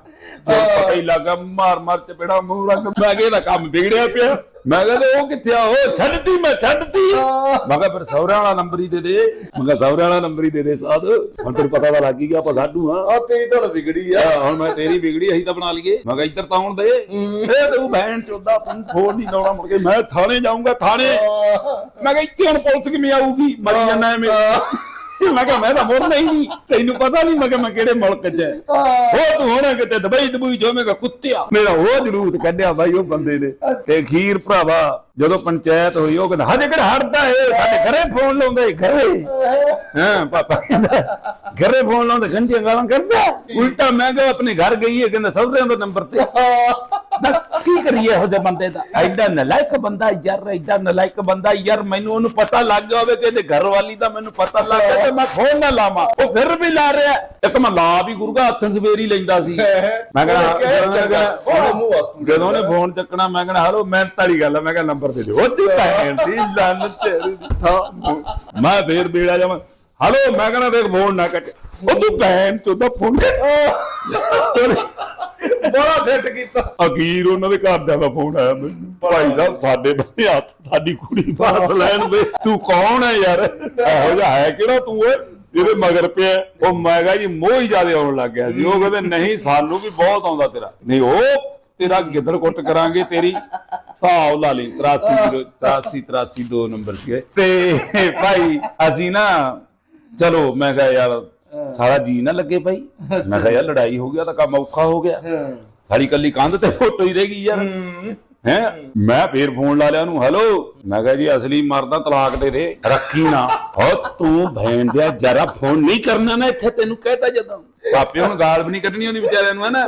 ਜਦ ਪਤਾ ਹੀ ਲੱਗਾ ਮਾਰ ਮਾਰ ਚਪੇੜਾ ਮੂੰਹ ਰੰਗ ਮੈਂ ਕਿਹਾ ਇਹਦਾ ਕੰਮ ਵਿਗੜਿਆ ਪਿਆ। ਮੈਂ ਕਹਿੰਦਾ ਉਹ ਕਿੱਥੇ ਆ? ਉਹ ਛੱਡਤੀ ਮੈਂ ਛੱਡਤੀ। ਮੈਂ ਕਿਹਾ ਫਿਰ ਸੌਰਿਆਂ ਵਾਲਾ ਨੰਬਰ ਹੀ ਦੇ ਦੇ। ਮੈਂ ਕਿਹਾ ਸੌਰਿਆਂ ਵਾਲਾ ਨੰਬਰ ਹੀ ਦੇ ਦੇ ਸਾਧ। ਹੁਣ ਤੈਨੂੰ ਪਤਾ ਤਾਂ ਲੱਗ ਗਿਆ ਆਪਾਂ ਸਾਡੂ ਹਾਂ। ਆ ਤੇਰੀ ਧੜ ਵਿਗੜੀ ਆ। ਆ, ਹੁਣ ਮੈਂ ਤੇਰੀ ਵਿਗੜੀ ਅਸੀਂ ਤਾਂ ਬਣਾ ਲਈਏ। ਮੈਂ ਕਿਹਾ ਇੱਧਰ ਤਾਂ ਆਉਣ ਦੇ। ਇਹ ਤੂੰ ਭੈਣ ਚੋਦਾ ਤੂੰ ਫੋਨ ਨਹੀਂ ਲਾਉਣਾ ਮੁੜ ਕੇ ਮੈਂ ਥਾਣੇ ਜਾਊਂਗਾ ਥਾਣੇ। ਮੈਂ ਕਿਹਾ ਇੱਥੇ ਹੁਣ ਪੁਲਿਸ ਕਿਵੇਂ ਆਊਗੀ? ਮਰੀ ਜਾਣਾ ਐਵੇਂ। ਮੈਂ ਕਿਹਾ ਮੈਂ ਤਾਂ ਮੁੜਨਾ ਹੀ ਨਹੀਂ। ਤੈਨੂੰ ਪਤਾ ਨਹੀਂ ਮੈਂ ਕਿਹਾ ਮੈਂ ਕਿਹੜੇ ਮੁਲਕ 'ਚ ਹੈ। ਉਹ ਤੂੰ ਹੋਣਾ ਕਿਤੇ ਦਬਈ ਦਬੂਈ ਜੋ ਮੈਂ ਕਿਹਾ ਕੁੱਤਿਆ। ਮੇਰਾ ਉਹ ਜਲੂਸ ਕੱਢਿਆ ਬਾਈ ਉਹ ਬੰਦੇ ਨੇ। ਤੇ ਖੀਰ ਭਰਾਵਾ ਜਦੋਂ ਪੰਚਾਇਤ ਹੋਈ ਉਹ ਕਹਿੰਦਾ ਹਜੇ ਕਿਹੜਾ ਹਟਦਾ ਏ? ਸਾਡੇ ਘਰੇ ਫੋਨ ਲਾਉਂਦਾ ਏ ਘਰੇ। ਹਾਂ ਪਾਪਾ ਕਹਿੰਦਾ ਘਰੇ ਫੋਨ ਲਾਉਂਦਾ ਗੰਦੀਆਂ ਗਾਲਾਂ ਕਰਦਾ ਉਲਟਾ ਮੈਂ ਕਿਹਾ ਆਪਣੇ ਘਰ ਗਈ ਹੈ ਕਹਿੰਦਾ ਸਹੁਰਿਆਂ ਦਾ ਨੰਬਰ ਤੇ। ਦੱਸ ਕੀ ਕਰੀਏ ਇਹੋ ਜਿਹੇ ਬੰਦੇ ਦਾ? ਐਡਾ ਨਲਾਇਕ ਬੰਦਾ ਯਾਰ ਐਡਾ ਨਲਾਇਕ ਬੰਦਾ ਯਾਰ ਮੈਨੂੰ ਉਹਨੂੰ ਪਤਾ ਲੱਗ ਗਿਆ ਹੋਵੇ ਕਿ ਇਹਦੇ ਘਰ ਵਾਲੀ ਦਾ ਮੈਨੂੰ ਪਤਾ ਲੱਗ ਗਿਆ ਤੇ ਮੈਂ ਫੋਨ ਨਾ ਲਾਵਾਂ। ਉਹ ਫਿਰ ਵੀ ਲਾ ਰਿਹਾ। ਇੱਕ ਮੈਂ ਲਾ ਵੀ ਗੁਰਗਾ ਹੱਥਾਂ ਸਵੇਰੀ ਲੈਂਦਾ ਸੀ। ਮੈਂ ਕਹਿੰਦਾ ਜਦੋਂ ਉਹਨੇ ਫੋਨ ਚੱਕਣਾ ਮੈਂ ਕਹਿੰਦਾ ਹਲੋ ਮੈਂ ਤਾਲੀ ਗੱਲ ਆ। ਮੈਂ ਕਹਿੰਦਾ ਨੰਬਰ ਦੇ ਦਿਓ। ਉਹ ਤੇ ਭੈਣ ਦੀ ਲੰਨ ਤੇਰੀ ਦੀ। ਮੈਂ ਫੇਰ ਬੇੜਾ ਜਾਵਾਂ। ਹਲੋ ਮੈਂ ਕਹਿੰਦਾ ਦੇਖ ਫੋਨ ਨਾ ਕੱਟ। ਉਹ ਤੂੰ ਭੈਣ ਚੋਦਾ ਫੋਨ ਬੜਾ ਫਿੱਟ ਕੀਤਾ। ਅਖੀਰ ਉਹਨਾਂ ਦੇ ਘਰ ਦਾ ਫੋਨ ਆਇਆ ਮੈਨੂੰ। ਭਾਈ ਸਾਹਿਬ ਸਾਡੇ ਬੰਦੇ ਹੱਥ ਸਾਡੀ ਕੁੜੀ ਪਾਸ ਲੈਣ ਦੇ। ਤੂੰ ਕੌਣ ਹੈ ਯਾਰ? ਇਹੋ ਜਿਹਾ ਹੈ ਕਿਹੜਾ ਤੂੰ ਓਏ ਇਹਦੇ ਮਗਰ ਪਿਆ ਉਹ ਮੈਂ ਕਿਹਾ ਜੀ ਮੋਹ ਹੀ ਜ਼ਿਆਦਾ ਆਉਣ ਲੱਗ ਗਿਆ ਸੀ। ਉਹ ਕਹਿੰਦੇ ਨਹੀਂ ਸਾਨੂੰ ਵੀ ਬਹੁਤ ਆਉਂਦਾ ਤੇਰਾ। ਨਹੀਂ ਉਹ ਤੇਰਾ ਗਿੱਦੜ ਕੁੱਟ ਕਰਾਂਗੇ ਤੇਰੀ। ਹਿਸਾਬ ਲਾ ਲਈ 83 ਕਿਲੋ 83 83 ਦੋ ਨੰਬਰ ਸੀਗੇ। ਤੇ ਭਾਈ ਅਸੀਂ ਨਾ ਚਲੋ ਮੈਂ ਕਿਹਾ ਯਾਰ ਸਾਰਾ ਜੀ ਨਾ ਲੱਗੇ ਭਾਈ। ਮੈਂ ਕਿਹਾ ਯਾਰ ਲੜਾਈ ਹੋ ਗਿਆ ਤਾਂ ਕੰਮ ਔਖਾ ਹੋ ਗਿਆ। ਸਾਡੀ ਕੱਲੀ ਕੰਧ ਤੇ ਫੋਟੋ ਹੀ ਰਹਿ ਗਈ ਯਾਰ। ਹੈ। ਮੈਂ ਫੇਰ ਫੋਨ ਲਾ ਲਿਆ ਉਹਨੂੰ ਹੈਲੋ? ਮੈਂ ਕਿਹਾ ਜੀ ਅਸਲੀ ਮਰਦਾ ਤਲਾਕ ਦੇ ਦੇ ਰੱਖੀ ਨਾ। ਹੋ ਤੂੰ ਭੈਣ ਦਿਆ ਜਰਾ ਫੋਨ ਨਹੀਂ ਕਰਨਾ ਨਾ ਇੱਥੇ ਤੈਨੂੰ ਕਹਿਤਾ ਜਦੋਂ। ਪਾਪੇ ਹੁਣ ਗਾਲ ਵੀ ਨਹੀਂ ਕੱਢਣੀ ਉਹਦੀ ਵਿਚਾਰਿਆਂ ਨੂੰ ਹੈ। ਨਾ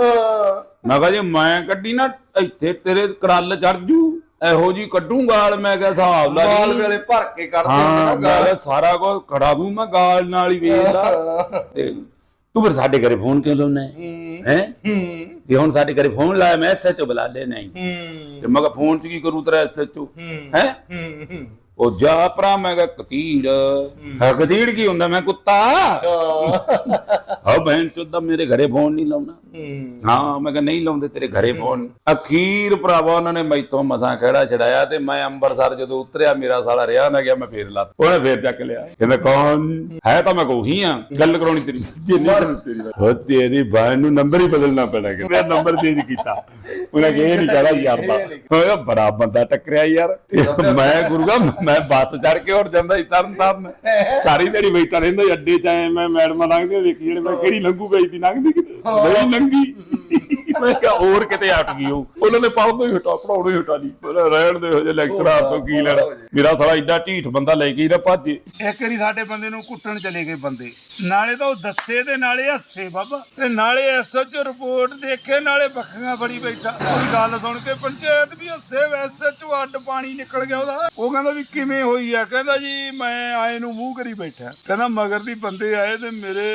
ਮੈਂ ਕਿਹਾ ਜੀ ਮੈਂ ਕੱਢੀ ਨਾ ਇੱਥੇ ਤੇਰੇ ਕਰੱਲ ਚੜ ਜੂ। ਇਹੋ ਜੀ ਕੱਢੂ ਗਾਲ ਮੈਂ ਕਿਹਾ ਹਿਸਾਬ ਲਾ ਲਈ। ਵੇਲੇ ਭਰ ਕੇ ਕੱਢ ਦਿੰਦੇ ਹਾਂ ਮੈਂ ਗਾਲ। ਕਿਹਾ ਸਾਰਾ ਕੁਝ ਖੜਾ ਦੂੰ ਮੈਂ ਗਾਲ ਨਾਲ ਹੀ ਵੇਚਦਾ ਤੇ ਤੂੰ ਫਿਰ ਸਾਡੇ ਘਰੇ ਫੋਨ ਕਿਉਂ ਲਾਉਣਾ ਹੈ? ਹੈ। ਇਹ ਹੁਣ ਸਾਡੇ ਘਰੇ ਫੋਨ ਲਾਇਆ ਮੈਂ ਐਸਐਚਓ ਬੁਲਾ ਲੈ ਨਹੀਂ। ਤੇ ਮੈਂ ਕਿਹਾ ਫੋਨ ਚ ਕੀ ਕਰੂ ਤੇਰਾ ਐਸਐਚਓ ਹੈ। ਉਹ ਜਾ ਭਰਾ ਮੈਂ ਕਿਹਾ ਕਤੀੜ। ਹੈ। ਕਤੀੜ ਕੀ ਹੁੰਦਾ? ਮੈਂ ਕੁੱਤਾ। ਹਾਂ। ਬਹਿਨ ਚੋਦਾ ਮੇਰੇ ਘਰੇ ਫੋਨ ਨਹੀਂ ਲਾਉਣਾ। ਹਾਂ। ਮੈਂ ਕਿਹਾ ਨਹੀਂ ਲਾਉਂਦੇ ਤੇਰੇ ਘਰੇ ਫੋਨ। ਅਖੀਰ ਭਰਾਵਾ ਉਹਨਾਂ ਨੇ ਮੈਥੋਂ ਮਸਾਂ ਕਿਹੜਾ ਛਡਾਇਆ ਤੇ ਮੈਂ ਅੰਮ੍ਰਿਤਸਰ ਜਦੋਂ ਉਤਰਿਆ ਮੇਰਾ ਸਾਲਾ ਰਿਹਾ ਨਾ ਗਿਆ ਮੈਂ ਫੇਰ ਲਾ ਉਹਨੇ ਫੇਰ ਚੱਕ ਲਿਆ। ਕਹਿੰਦਾ ਕੌਣ? ਹੈ ਤਾਂ ਮੈਂ ਕੋਹੀ ਆ। ਗੱਲ ਕਰਾਉਣੀ ਤੇਰੀ ਜਿੰਨੀ ਹੋ ਤੇਰੀ ਬਾਣ ਨੂੰ ਨੰਬਰ ਹੀ ਬਦਲਣਾ ਪੈਣਾ ਕਿ ਮੈਂ ਨੰਬਰ ਚੇਂਜ ਕੀਤਾ। ਉਹਨੇ ਕਿਹਾ ਇਹ ਨਹੀਂ ਕਹਦਾ ਯਾਰ ਦਾ। ਓਏ ਬੜਾ ਬੰਦਾ ਟੱਕਰਿਆ ਯਾਰ। ਮੈਂ ਗੁਰੂਗਾ ਮੈਂ ਬੱਸ ਚੜ ਕੇ ਉੱਡ ਜਾਂਦਾ ਸੀ ਤਰਨ ਤਾਰਨ ਸਾਰੀ ਦਿਹਾੜੀ ਬੈਠਾ ਰਹਿੰਦਾ ਅੱਡੇ 'ਚ ਐ ਮੈਂ ਮੈਡਮਾਂ ਲੰਘਦੇ ਵੇਖੀ ਜਿਹੜੇ ਮੈਂ ਕਿਹੜੀ ਲੰਘੂ ਵੇਚਦੀ ਲੰਘਦੀ ਕਿਤੇ? ਨਹੀਂ ਲੰਗੀ ਮੈਂ ਕਿਹਾ ਹੋਰ ਕਿਤੇ ਅਟ ਗਈ ਉਹ ਉਹਨਾਂ ਨੇ ਪੜ੍ਹਦੋਂ ਹੀ ਹਟਾ ਪੜਾਉਣੋਂ ਹੀ ਹਟਾ ਲਈ ਰਹਿਣ ਦੇ ਹੋ ਜੇ ਲੈਕਚਰਾਂ ਤੋਂ ਕੀ ਲੈਣਾ। ਮੇਰਾ ਸਾਲਾ ਐਡਾ ਢੀਠ ਬੰਦਾ ਲੈ ਕੇ ਹੀ ਨਾ ਭੱਜੇ ਇੱਕ ਵਾਰੀ ਸਾਡੇ ਬੰਦੇ ਨੂੰ ਕੁੱਟਣ ਚਲੇ ਗਏ ਬੰਦੇ। ਨਾਲੇ ਤਾਂ ਉਹ ਦੱਸੇ ਤੇ ਨਾਲੇ ਹੱਸੇ ਬਾਬਾ। ਤੇ ਨਾਲੇ ਐਸਐਚਓ ਰਿਪੋਰਟ ਦੇਖੇ ਨਾਲੇ ਬੱਖੀਆਂ ਫੜੀ ਬੈਠਾ। ਕੋਈ ਗੱਲ ਸੁਣ ਕੇ ਪੰਚਾਇਤ ਵੀ ਹੱਸੇ ਐਸਐਚਓ ਅੱਡ ਪਾਣੀ ਨਿਕਲ ਗਿਆ ਉਹਦਾ। ਉਹ ਕਹਿੰਦਾ ਵੀ ਕਿਵੇਂ ਹੋਈ ਆ? ਕਹਿੰਦਾ ਜੀ ਮੈਂ ਆਏ ਨੂੰ ਮੂੰਹ ਕਰੀ ਬੈਠਾ। ਕਹਿੰਦਾ ਮਗਰ ਦੀ ਬੰਦੇ ਆਏ ਤੇ ਮੇਰੇ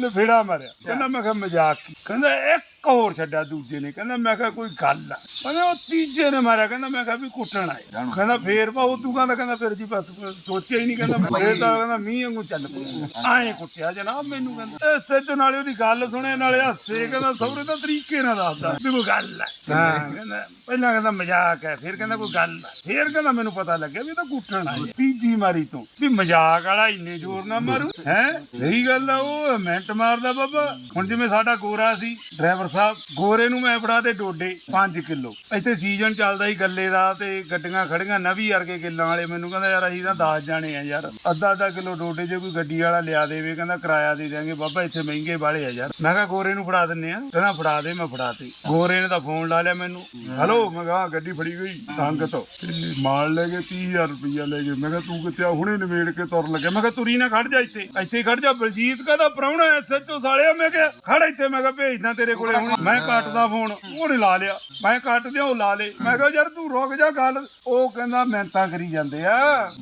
ਲਫੇੜਾ ਮਾਰਿਆ। ਕਹਿੰਦਾ ਮੈਂ ਕਿਹਾ ਮਜ਼ਾਕ ਕੀ। ਕਹਿੰਦਾ ਇੱਕ ਹੋਰ ਛੱਡਿਆ ਦੂਜੇ ਨੇ। ਕਹਿੰਦਾ ਮੈਂ ਕਿਹਾ ਕੋਈ ਗੱਲ ਆ। ਕਹਿੰਦਾ ਉਹ ਤੀਜੇ ਨੇ ਮਾਰਿਆ। ਕਹਿੰਦਾ ਮੈਂ ਕਿਹਾ ਵੀ ਕੁੱਟਣ ਆਏ। ਕਹਿੰਦਾ ਫੇਰ ਉਹ ਤੂੰ ਕਹਿੰਦਾ ਕਹਿੰਦਾ ਫਿਰ ਜੀ ਬਸ ਸੋਚਿਆ ਹੀ ਨਹੀਂ। ਕਹਿੰਦਾ ਫੇਰ ਤਾਂ ਕਹਿੰਦਾ ਮੀਂਹ ਵਾਂਗੂ ਚੱਲ ਪਿਆ। ਆਏ ਕੁੱਟਿਆ ਜਨਾਬ ਮੈਨੂੰ ਕਹਿੰਦਾ। ਸੱਚ ਨਾਲੇ ਉਹਦੀ ਗੱਲ ਸੁਣੇ ਨਾਲੇ ਹਾਸੇ ਕਹਿੰਦਾ ਸਹੁਰੇ ਦਾ ਤਰੀਕੇ ਨਾਲ ਦੱਸਦਾ ਵੀ ਕੋਈ ਗੱਲ ਹਾਂ। ਕਹਿੰਦਾ ਪਹਿਲਾਂ ਕਹਿੰਦਾ ਮਜ਼ਾਕ ਹੈ ਫਿਰ ਕਹਿੰਦਾ ਕੋਈ ਗੱਲ ਹੈ ਫਿਰ ਕਹਿੰਦਾ ਮੈਨੂੰ ਪਤਾ ਲੱਗਿਆ ਵੀ ਇਹ ਤਾਂ ਕੁੱਟਣ ਆਏ। ਤੀਜੀ ਮਾਰੀ ਤੋਂ। ਵੀ ਮਜ਼ਾਕ ਵਾਲਾ ਇੰਨੇ ਜ਼ੋਰ ਨਾਲ ਮਾਰੂ। ਹੈ? ਸਹੀ ਗੱਲ ਆ ਉਹ ਮਿੰਟ ਮਾਰਦਾ ਬਾਬਾ। ਹੁਣ ਜਿਵੇਂ ਸਾਡਾ ਗੋਰਾ ਸੀ ਡਰਾਈਵਰ ਸਾਹਿਬ, ਗੋਰੇ ਨੂੰ ਮੈਂ ਫੜਾ ਦੇ ਡੋਡੇ 5 ਕਿਲੋ। ਇੱਥੇ ਸੀਜ਼ਨ ਚੱਲਦਾ ਸੀ ਗੱਲੇ ਦਾ ਤੇ ਗੱਡੀਆਂ ਖੜੀਆਂ, ਨਵੀ ਵਰਗੇ ਕਿੱਲਾਂ ਵਾਲੇ। ਮੈਨੂੰ ਕਹਿੰਦਾ, ਯਾਰ ਅਸੀਂ ਤਾਂ 10 ਜਾਣੇ ਆ ਯਾਰ। ਅੱਧਾ ਅੱਧਾ ਕਿਲੋ ਡੋਡੇ ਜੇ ਕੋਈ ਗੱਡੀ ਵਾਲਾ ਲਿਆ ਦੇਵੇ, ਕਹਿੰਦਾ ਕਿਰਾਇਆ ਦੇ ਦਿਆਂਗੇ। ਬਾਬਾ, ਇੱਥੇ ਮਹਿੰਗੇ ਵਾਲੇ ਆ ਯਾਰ। ਮੈਂ ਕਿਹਾ, ਗੋਰੇ ਨੂੰ ਫੜਾ ਦਿੰਨੇ ਆ। ਕਹਿੰਦਾ, ਫੜਾ ਦੇ, ਮੈਂ ਫੜਾ ਤੇ। ਗੋਰੇ ਨੇ ਤਾਂ ਫੋਨ ਲਾ ਲਿਆ ਮੈਨੂੰ। ਹੈਲੋ ਮੈਂ ਕਿਹਾ ਗੱਡੀ ਫੜੀ ਗਈ ਸੰਗਤ। ਤੇ ਮਾਲ ਲੈ ਗਏ 30000 ਰੁਪਇਆ ਲੈ ਗਏ। ਮੈਂ ਕਿਹਾ, ਤੂੰ ਕਿੱਥੇ ਆ? ਹੁਣੇ ਨਿਬੇੜ ਕੇ ਤੁਰ ਲੱਗਿਆ। ਮੈਂ ਕਿਹਾ, ਤੁਰੀ ਨਾ ਖੜ ਜਾ ਇੱਥੇ। ਇੱਥੇ ਖੜ ਜਾ, ਬਲਜੀਤ ਕਹਦਾ ਪ੍ਰਾਹੁਣਾ ਐਸਐਚਓ ਸਾਲਿਆ? ਮੈਂ ਕਿਹਾ, ਖੜ ਇੱਥੇ। ਮੈਂ ਕਿਹਾ, ਭੇਜਦਾ ਤੇਰੇ ਕੋਲੇ ਹੁਣ ਮੈਂ ਕੱਟਦਾ ਫੋਨ ਉਹਨੇ ਲਾ ਲਿਆ। ਮੈਂ ਕੱਟ ਦਿਆ ਉਹ ਲਾ ਲੇ ਮੈਂ ਕਿਹਾ ਯਾਰ ਤੂੰ ਰੁਕ ਜਾ ਗੱਲ। ਉਹ ਕਹਿੰਦਾ ਮਿਹਨਤਾਂ ਕਰੀ ਜਾਂਦੇ ਆ।